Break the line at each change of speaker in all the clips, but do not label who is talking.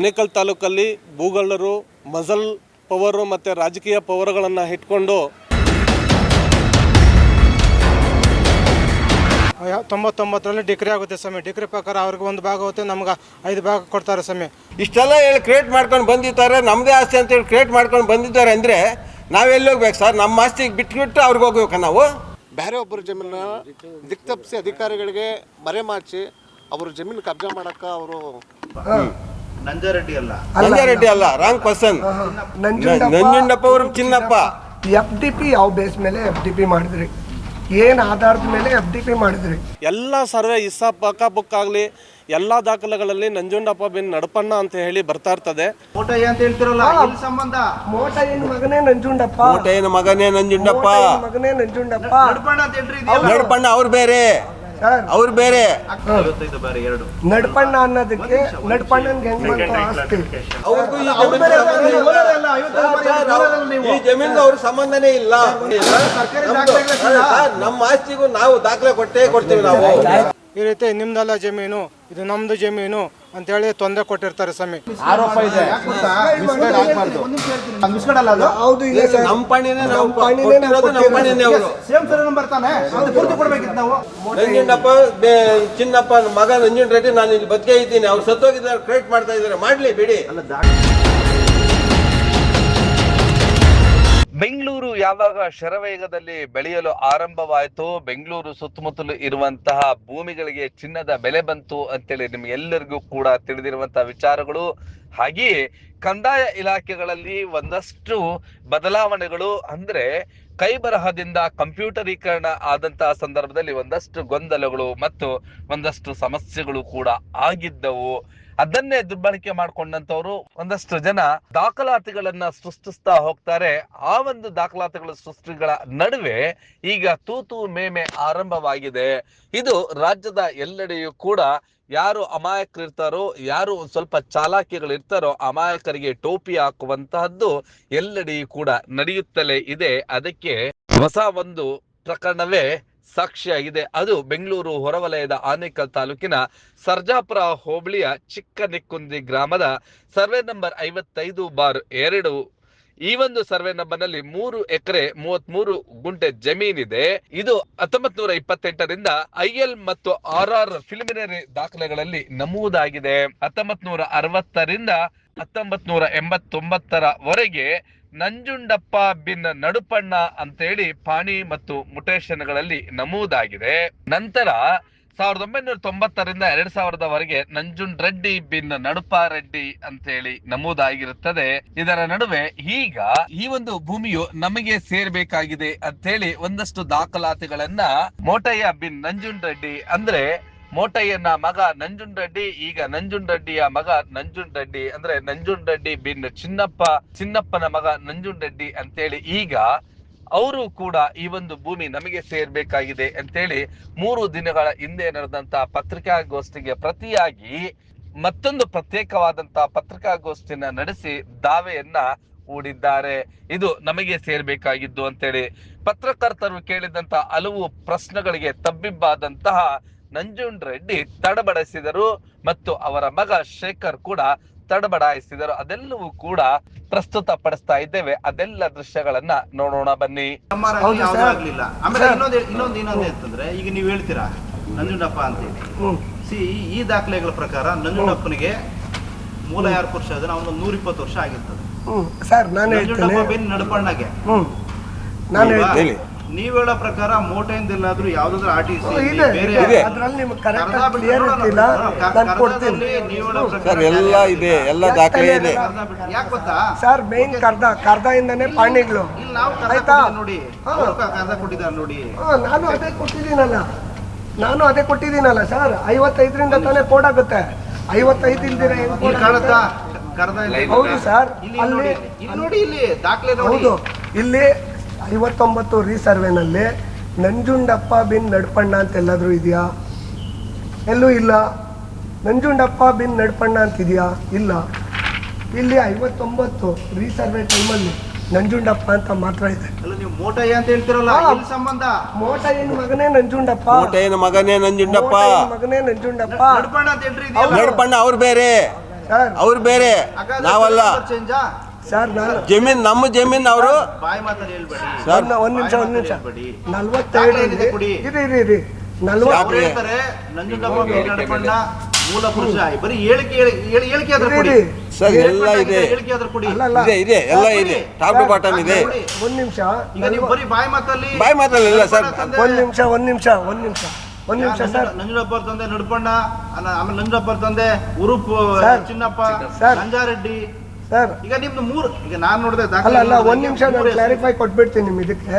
ಆನೇಕಲ್ ತಾಲೂಕಲ್ಲಿ ಭೂಗಳ್ಳರು ಮಜಲ್ ಪವರು ಮತ್ತು ರಾಜಕೀಯ ಪವರ್ಗಳನ್ನು ಇಟ್ಕೊಂಡು
ತೊಂಬತ್ತೊಂಬತ್ತರಲ್ಲಿ ಡಿಗ್ರಿ ಆಗುತ್ತೆ ಸ್ವಾಮಿ. ಡಿಗ್ರಿ ಪ್ರಕಾರ ಅವ್ರಿಗೆ ಒಂದು ಭಾಗ ಹೋಗುತ್ತೆ ನಮ್ಗೆ ಐದು ಭಾಗ ಕೊಡ್ತಾರೆ ಸ್ವಾಮಿ.
ಇಷ್ಟೆಲ್ಲ ಹೇಳಿ ಕ್ರಿಯೇಟ್ ಮಾಡ್ಕೊಂಡು ಬಂದಿದ್ದಾರೆ ನಮ್ಮದೇ ಆಸ್ತಿ ಅಂತೇಳಿ ಕ್ರಿಯೇಟ್ ಮಾಡ್ಕೊಂಡು ಬಂದಿದ್ದಾರೆ ಅಂದರೆ ನಾವೆಲ್ಲಿ ಹೋಗ್ಬೇಕು ಸರ್ ನಮ್ಮ ಆಸ್ತಿಗೆ ಬಿಟ್ಬಿಟ್ಟು ಅವ್ರಿಗೆ ಹೋಗ್ಬೇಕು ನಾವು?
ಬೇರೆ ಒಬ್ಬರ ಜಮೀನ ದಿಕ್ತಪ್ಪಿಸಿ ಅಧಿಕಾರಿಗಳಿಗೆ ಮರೆಮಾಚಿ ಅವರು ಜಮೀನು ಕಬ್ಜಾ ಮಾಡೋಕ್ಕೆ ಅವರು
ನಂಜಾರೆಡ್ಡಿ ಅಲ್ಲ.
ನಂಜಾರೆಡ್ಡಿ ಅಲ್ಲ. ರಾಂಗ್ ಪರ್ಸನ್ ನಂಜುಂಡಪ್ಪ ಅವರು ಚಿನ್ನಪ್ಪ.
ಎಫ್ ಡಿ ಪಿ ಯಾವ ಬೇಸ್ ಮೇಲೆ ಎಫ್ ಡಿ ಪಿ ಮಾಡಿದ್ರಿ? ಏನು ಆಧಾರದ ಮೇಲೆ ಎಫ್ ಡಿ ಪಿ ಮಾಡಿದ್ರಿ?
ಎಲ್ಲ ಸರ್ವೆ ಇಸ್ಸಾ ಪಕ್ಕ ಬುಕ್ ಆಗಲಿ ಎಲ್ಲ ದಾಖಲೆಗಳಲ್ಲಿ ನಂಜುಂಡಪ್ಪ ಬಿನ್ ನಡಪಣ್ಣ ಅಂತ ಹೇಳಿ ಬರ್ತಾ ಇರ್ತದೆ.
ಮೋಟಯ್ಯ ಅಂತ ಹೇಳ್ತಿರಲ್ಲ ಸಂಬಂಧ?
ಮೋಟಯ್ಯನ ಮಗನೇ ನಂಜುಂಡಪ್ಪ.
ಮೋಟಯ್ಯನ ಮಗನೇ ನಂಜುಂಡಪ್ಪ.
ಮಗನೇ ನಂಜುಂಡಪ್ಪ.
ನಡಪಣ್ಣ ಅಂತ ಹೇಳ್ರಿ
ನಡ್ಪಣ್ಣ ಅವ್ರು ಬೇರೆ. ಅವ್ರು ಬೇರೆ.
ನಡ್ಪಣ್ಣ ಅನ್ನೋದಕ್ಕೆ ನಡ್ಪಣ್ಣ ಹೆಂಗ್ ಆಸ್ತಿ?
ಅವ್ರಿಗೂ ಈ ಜಮೀನಿಗೆ ಸಂಬಂಧ ಇಲ್ಲ. ಈ ಅವ್ರ ಸಂಬಂಧನೇ ಇಲ್ಲ. ನಮ್ಮ ಆಸ್ತಿಗೂ ನಾವು ದಾಖಲೆ ಕೊಟ್ಟೇ ಕೊಡ್ತೀವಿ ನಾವು.
ಈ ರೀತಿ ನಿಮ್ದಲ್ಲ ಜಮೀನು ಇದು ನಮ್ದು ಜಮೀನು ಅಂತೇಳಿ ತೊಂದರೆ ಕೊಟ್ಟಿರ್ತಾರೆ ಸ್ವಾಮಿ.
ಆರೋಪ ಇದೆ. ಮಿಸ್ಗೈಡ್ ಆಗ್ಬಾರ್ದು. ಮಿಸ್ಗೈಡ್ ಅಲ್ಲ ಅದು?
ಹೌದು ಇಲ್ಲ ಸರ್.
ನಮ್ಮ ಪಾಣಿನೇ ನಾವು
ನಮ್ಮ ಪಾಣಿನೇ ನಾವು
ಕೊಟ್ಟಿರೋದು ನಮ್ಮ ಪಾಣಿನೇ ಅವರು.
ಸೇಮ್ ಸರಿ ನಂಬರ್ ತಾನೆ ಅದು ಪೂರ್ತಿ ಕೊಡ್ಬೇಕಿತ್ತು ನಾವು.
ನಂಜುಂಡಪ್ಪ ಚಿನ್ನಪ್ಪ ಮಗ ನಂಜುಂಡ ರೆಡ್ಡಿ ನಾನು ಇಲ್ಲಿ ಬದುಕೇ ಇದ್ದೀನಿ. ಅವ್ರು ಸತ್ತೋಗಿದ್ದಾರೆ ಕ್ರಿಯೇಟ್ ಮಾಡ್ತಾ ಇದ್ದಾರೆ. ಮಾಡ್ಲಿ ಬಿಡಿ.
ಬೆಂಗಳೂರು ಯಾವಾಗ ಶರವೇಗದಲ್ಲಿ ಬೆಳೆಯಲು ಆರಂಭವಾಯಿತು, ಬೆಂಗಳೂರು ಸುತ್ತಮುತ್ತಲು ಇರುವಂತಹ ಭೂಮಿಗಳಿಗೆ ಚಿನ್ನದ ಬೆಲೆ ಬಂತು ಅಂತೇಳಿ ನಿಮ್ಗೆಲ್ಲರಿಗೂ ಕೂಡ ತಿಳಿದಿರುವಂತಹ ವಿಚಾರಗಳು. ಹಾಗೆಯೇ ಕಂದಾಯ ಇಲಾಖೆಗಳಲ್ಲಿ ಒಂದಷ್ಟು ಬದಲಾವಣೆಗಳು ಅಂದ್ರೆ ಕೈ ಬರಹದಿಂದ ಕಂಪ್ಯೂಟರೀಕರಣ ಆದಂತಹ ಸಂದರ್ಭದಲ್ಲಿ ಒಂದಷ್ಟು ಗೊಂದಲಗಳು ಮತ್ತು ಒಂದಷ್ಟು ಸಮಸ್ಯೆಗಳು ಕೂಡ ಆಗಿದ್ದವು. ಅದನ್ನೇ ದುರ್ಬಳಕೆ ಮಾಡ್ಕೊಂಡಂತವ್ರು ಒಂದಷ್ಟು ಜನ ದಾಖಲಾತಿಗಳನ್ನ ಸೃಷ್ಟಿಸ್ತಾ ಹೋಗ್ತಾರೆ. ಆ ಒಂದು ದಾಖಲಾತಿಗಳ ಸೃಷ್ಟಿಗಳ ನಡುವೆ ಈಗ ತೂತು ಮೇಮೆ ಆರಂಭವಾಗಿದೆ. ಇದು ರಾಜ್ಯದ ಎಲ್ಲೆಡೆಯೂ ಕೂಡ ಯಾರು ಅಮಾಯಕರಿರ್ತಾರೋ, ಯಾರು ಒಂದ್ ಸ್ವಲ್ಪ ಚಾಲಾಕಿಗಳು ಇರ್ತಾರೋ ಅಮಾಯಕರಿಗೆ ಟೋಪಿ ಹಾಕುವಂತಹದ್ದು ಎಲ್ಲೆಡೆ ಕೂಡ ನಡೆಯುತ್ತಲೇ ಇದೆ. ಅದಕ್ಕೆ ಹೊಸ ಒಂದು ಪ್ರಕರಣವೇ ಸಾಕ್ಷಿಯಾಗಿದೆ. ಅದು ಬೆಂಗಳೂರು ಹೊರವಲಯದ ಆನೇಕಲ್ ತಾಲೂಕಿನ ಸರ್ಜಾಪುರ ಹೋಬಳಿಯ ಚಿಕ್ಕನಿಕ್ಕುಂದಿ ಗ್ರಾಮದ ಸರ್ವೆ ನಂಬರ್ ಐವತ್ತೈದು ಬಾರ್ ಎರಡು ಈ ಒಂದು ಸರ್ವೆ ನಂಬರ್ನಲ್ಲಿ ಮೂರು ಎಕರೆ ಮೂವತ್ಮೂರು ಗುಂಟೆ ಜಮೀನಿದೆ. ಇದು ಹತ್ತೊಂಬತ್ ನೂರ ಇಪ್ಪತ್ತೆಂಟರಿಂದ ಐಎಲ್ ಮತ್ತು ಆರ್ ಆರ್ ಫಿಲ್ಮಿನರಿ ದಾಖಲೆಗಳಲ್ಲಿ ನಮೂದಾಗಿದೆ. ಹತ್ತೊಂಬತ್ ನೂರ ಅರವತ್ತರಿಂದ ಹತ್ತೊಂಬತ್ ನೂರ ಎಂಬತ್ತೊಂಬತ್ತರವರೆಗೆ ನಂಜುಂಡಪ್ಪ ಬಿನ್ ನಡುಪಣ್ಣ ಅಂತೇಳಿ ಪಾಣಿ ಮತ್ತು ಮುಟೇಶನ್ಗಳಲ್ಲಿ ನಮೂದಾಗಿದೆ. ನಂತರ ಸಾವಿರದ ಒಂಬೈನೂರ ತೊಂಬತ್ತರಿಂದ ಎರಡ್ ಸಾವಿರದವರೆಗೆ ನಂಜುನ್ ರೆಡ್ಡಿ ಬಿನ್ ನಡುಪ ರೆಡ್ಡಿ ಅಂತೇಳಿ ನಮೂದಾಗಿರುತ್ತದೆ. ಇದರ ನಡುವೆ ಈಗ ಈ ಒಂದು ಭೂಮಿಯು ನಮಗೆ ಸೇರ್ಬೇಕಾಗಿದೆ ಅಂತೇಳಿ ಒಂದಷ್ಟು ದಾಖಲಾತಿಗಳನ್ನ ಮೋಟಯ್ಯ ಬಿನ್ ನಂಜುನ್ ರೆಡ್ಡಿ ಅಂದ್ರೆ ಮೋಟಯ್ಯನ ಮಗ ನಂಜುನ್ ರೆಡ್ಡಿ, ಈಗ ನಂಜುನ್ ರೆಡ್ಡಿಯ ಮಗ ನಂಜುನ್ ರೆಡ್ಡಿ ಅಂದ್ರೆ ನಂಜುನ್ ರೆಡ್ಡಿ ಬಿನ್ ಚಿನ್ನಪ್ಪ, ಚಿನ್ನಪ್ಪನ ಮಗ ನಂಜುನ್ ರೆಡ್ಡಿ ಅಂತೇಳಿ ಈಗ ಅವರು ಕೂಡ ಈ ಒಂದು ಭೂಮಿ ನಮಗೆ ಸೇರ್ಬೇಕಾಗಿದೆ ಅಂತೇಳಿ ಮೂರು ದಿನಗಳ ಹಿಂದೆ ನಡೆದಂತಹ ಪತ್ರಿಕಾಗೋಷ್ಠಿಗೆ ಪ್ರತಿಯಾಗಿ ಮತ್ತೊಂದು ಪ್ರತ್ಯೇಕವಾದಂತಹ ಪತ್ರಿಕಾಗೋಷ್ಠಿನ ನಡೆಸಿ ದಾವೆಯನ್ನ ಹೂಡಿದ್ದಾರೆ. ಇದು ನಮಗೆ ಸೇರ್ಬೇಕಾಗಿದ್ದು ಅಂತೇಳಿ. ಪತ್ರಕರ್ತರು ಕೇಳಿದಂತ ಹಲವು ಪ್ರಶ್ನೆಗಳಿಗೆ ತಬ್ಬಿಬ್ಬಾದಂತಹ ನಂಜುಂಡ್ ರೆಡ್ಡಿ ತಡಬಡಿಸಿದರು ಮತ್ತು ಅವರ ಮಗ ಶೇಖರ್ ಕೂಡ ತಡಬಡಾಯಿಸಿದರು ಅದೆಲ್ಲವೂ ಕೂಡ ಪ್ರಸ್ತುತ ಪಡಿಸ್ತಾ ಇದ್ದೇವೆ. ಅದೆಲ್ಲ ದೃಶ್ಯಗಳನ್ನ ನೋಡೋಣ ಬನ್ನಿ.
ಆಮೇಲೆ ಇನ್ನೊಂದು ಇನ್ನೊಂದು ಇನ್ನೊಂದು ಅಂತಂದ್ರೆ ಈಗ ನೀವು ಹೇಳ್ತೀರಾ ನಂಜುಂಡಪ್ಪ ಅಂತೇಳಿ. ಸಿ ಈ ದಾಖಲೆಗಳ ಪ್ರಕಾರ ನಂಜುಂಡಪ್ಪನಿಗೆ ಮೂಲ ಯಾರು ಪುರುಷ ಅದನ್ನ ಅವನು ನೂರ ಇಪ್ಪತ್ತು ವರ್ಷ ಆಗಿರ್ತದೆ.
ಸರ್ ನಾನು
ನಂಜುಂಡಪ್ಪ
ಹೇಳ್ತೇನೆ
ಬೆನ್ ನಡಪಣ್ಣಗೆ
ನಾನು? ಹೇಳ್ತೇನೆ.
ನೀವ್ ಹೇಳೋ ಪ್ರಕಾರ ಮೋಟೆಯಿಂದ ಎಲ್ಲಾದ್ರೂ ಯಾವ್ದಾದ್ರು ಆರ್ ಟಿ ಸಿ
ಇದೆ
ಬೇರೆ
ಇದೆ. ಅದ್ರಲ್ಲಿ ನಿಮ್ಗೆ ಕರೆಕ್ಟ್ ಕ್ಲಿಯರ್ ಇರ್ತಿಲ್ಲ ನಾನು ಕೊಡ್ತೀನಿ.
ನೀವು ಹೇಳೋ
ಸರ್
ಪ್ರಕಾರ
ಎಲ್ಲ ಇದೆ ಎಲ್ಲ ದಾಖಲೆ ಇದೆ.
ಯಾಕೆ ಗೊತ್ತಾ?
ಸರ್ ಮೇನ್ ಕರ್ದ ಕರ್ದಯಿಂದನೇ ಪಾಣಿಗಳು
ಇಲ್ಲಿ ನಾವು ಕರ್ದ
ಆಯ್ತಾ?
ನೋಡಿ. ಅವ್ರು ಕರ್ದ ಕೊಟ್ಟಿದ್ದಾರೆ ನೋಡಿ.
ಹಾ, ನಾನು ಅದೇ ಕೊಟ್ಟಿದ್ದೀನಲ್ಲ. ನಾನು ಅದೇ ಕೊಟ್ಟಿದ್ದೀನಲ್ಲ ಸರ್. ಐವತ್ತೈದರಿಂದ ತಾನೇ ಕೋಡ್ ಆಗುತ್ತೆ. ಐವತ್ತೈದು ಇಲ್ದಿರ ಹೆಂಗ್
ಇಲ್ಲಿ
ಕೋಡ್
ಕಾಣುತ್ತಾ?
ಆಗುತ್ತೆ?
ಕರ್ದ ಇಲ್ಲ
ಹೌದು ಸರ್.
ಇಲ್ಲಿ
ಅಲ್ಲಿ
ನೋಡಿ ಇಲ್ಲಿ ನೋಡಿ ಇಲ್ಲಿ ದಾಖಲೆ ನೋಡಿ.
ಹೌದು. ಇಲ್ಲಿ ಐವತ್ತೊಂಬತ್ತು ರೀಸರ್ವೆನಲ್ಲಿ ನಂಜುಂಡಪ್ಪ ಬಿನ್ ನಡ್ಪಣ್ಣ ಅಂತ ಎಲ್ಲಾದರೂ ಇದೆಯಾ? ಎಲ್ಲೂ ಇಲ್ಲ. ನಂಜುಂಡಪ್ಪ ಬಿನ್ ನಡ್ಪಣ್ಣ ಅಂತಿದೆಯಾ ಇಲ್ಲ. ಇಲ್ಲಿ ಐವತ್ತೊಂಬತ್ತು ರೀಸರ್ವೆ ಟೈಮಲ್ಲಿ ನಂಜುಂಡಪ್ಪ ಅಂತ ಮಾತ್ರ ಇದೆ.
ಅಲ್ಲ ನೀವು ಮೋಟಯ್ಯ ಅಂತ ಹೇಳ್ತಿರಲ್ಲ
ಹಾ.
ಸಂಬಂಧ?
ಮಗನೇ ನಂಜುಂಡಪ್ಪ.
ಕೋಟೆಯನ ಮಗನೇ ನಂಜುಂಡಪ್ಪ.
ಮಗನೇ ನಂಜುಂಡಪ್ಪ.
ನಡ್ಪಣ್ಣ
ಅವ್ರು ಬೇರೆ.
ಸರ್.
ಅವ್ರು ಬೇರೆ. ನಾವಲ್ಲ.
ಚೇಂಜಾ
ಸರ್ ನಾನು
ಜಮೀನ್ ನಮ್ಮ ಜಮೀನ್ ಅವರು?
ಬಾಯಿ ಮಾತಲ್ಲಿ ಹೇಳ್ಬೇಡಿ.
ಒಂದ್ ಒಂದ್ ನಿಮಿಷ ಒಂದ್ ನಿಮಿಷ.
ಹೇಳ್ಬೇಡಿ. ದಾಖಲೆ ಕೊಡಿ.
ಇರಿ ಇರಿ ಇರಿ. ನಲ್ವತ್
ಅವ್ರು ಹೇಳ್ತಾರೆ ನಂಜುಂಡಪ್ಪ ಮೂಲ ಪುರುಷ. ಬರೀ ಹೇಳಿಕೆ ಹೇಳಿ- ಹೇಳಿ- ಹೇಳಿಕೆ ಆದ್ರೂ ಕೊಡಿ.
ಇರಿ.
ಸರ್ ಎಲ್ಲ ಇದೆ.
ಹೇಳಿಕೆ ಆದ್ರೂ ಕೊಡಿ.
ಅಲ್ಲ ಅಲ್ಲ.
ಇದೆ ಇದೆ. ಎಲ್ಲ ಇದೆ. ಟಾಪ್ ಟು ಬಾಟಮ್ ಇದೆ.
ಒಂದ್ ನಿಮಿಷ.
ಈಗ ನೀವು ಬರೀ ಬಾಯಿ ಮಾತಲ್ಲಿ
ಬಾಯಿ ಮಾತಲ್ಲ ಸರ್.
ಒಂದ್ ನಿಮಿಷ ಒಂದ್ ನಿಮಿಷ ಒಂದ್ ನಿಮಿಷ. ಒಂದ್ ನಿಮಿಷ ಸರ್.
ನಂಜುಂಡಪ್ಪ ಅವ್ರ ತಂದೆ ನಡ್ಪಣ್ಣ ಆಮೇಲೆ ನಂಜುಂಡಪ್ಪ ಅವ್ರ ತಂದೆ ಉರುಪು
sir.
Chinnappa
sir.
Nanjareddy
sir.
ಈಗ ನಿಮ್ದು ಮೂರು ಈಗ ನಾನು ನೋಡಿದೆ
ಅಲ್ಲ ಅಲ್ಲ ಒಂದ್ ನಿಮಿಷ ನಾನು ಕ್ಲಾರಿಫೈ ಕೊಟ್ಬಿಡ್ತೀನಿ ನಿಮ್ ಇದಕ್ಕೆ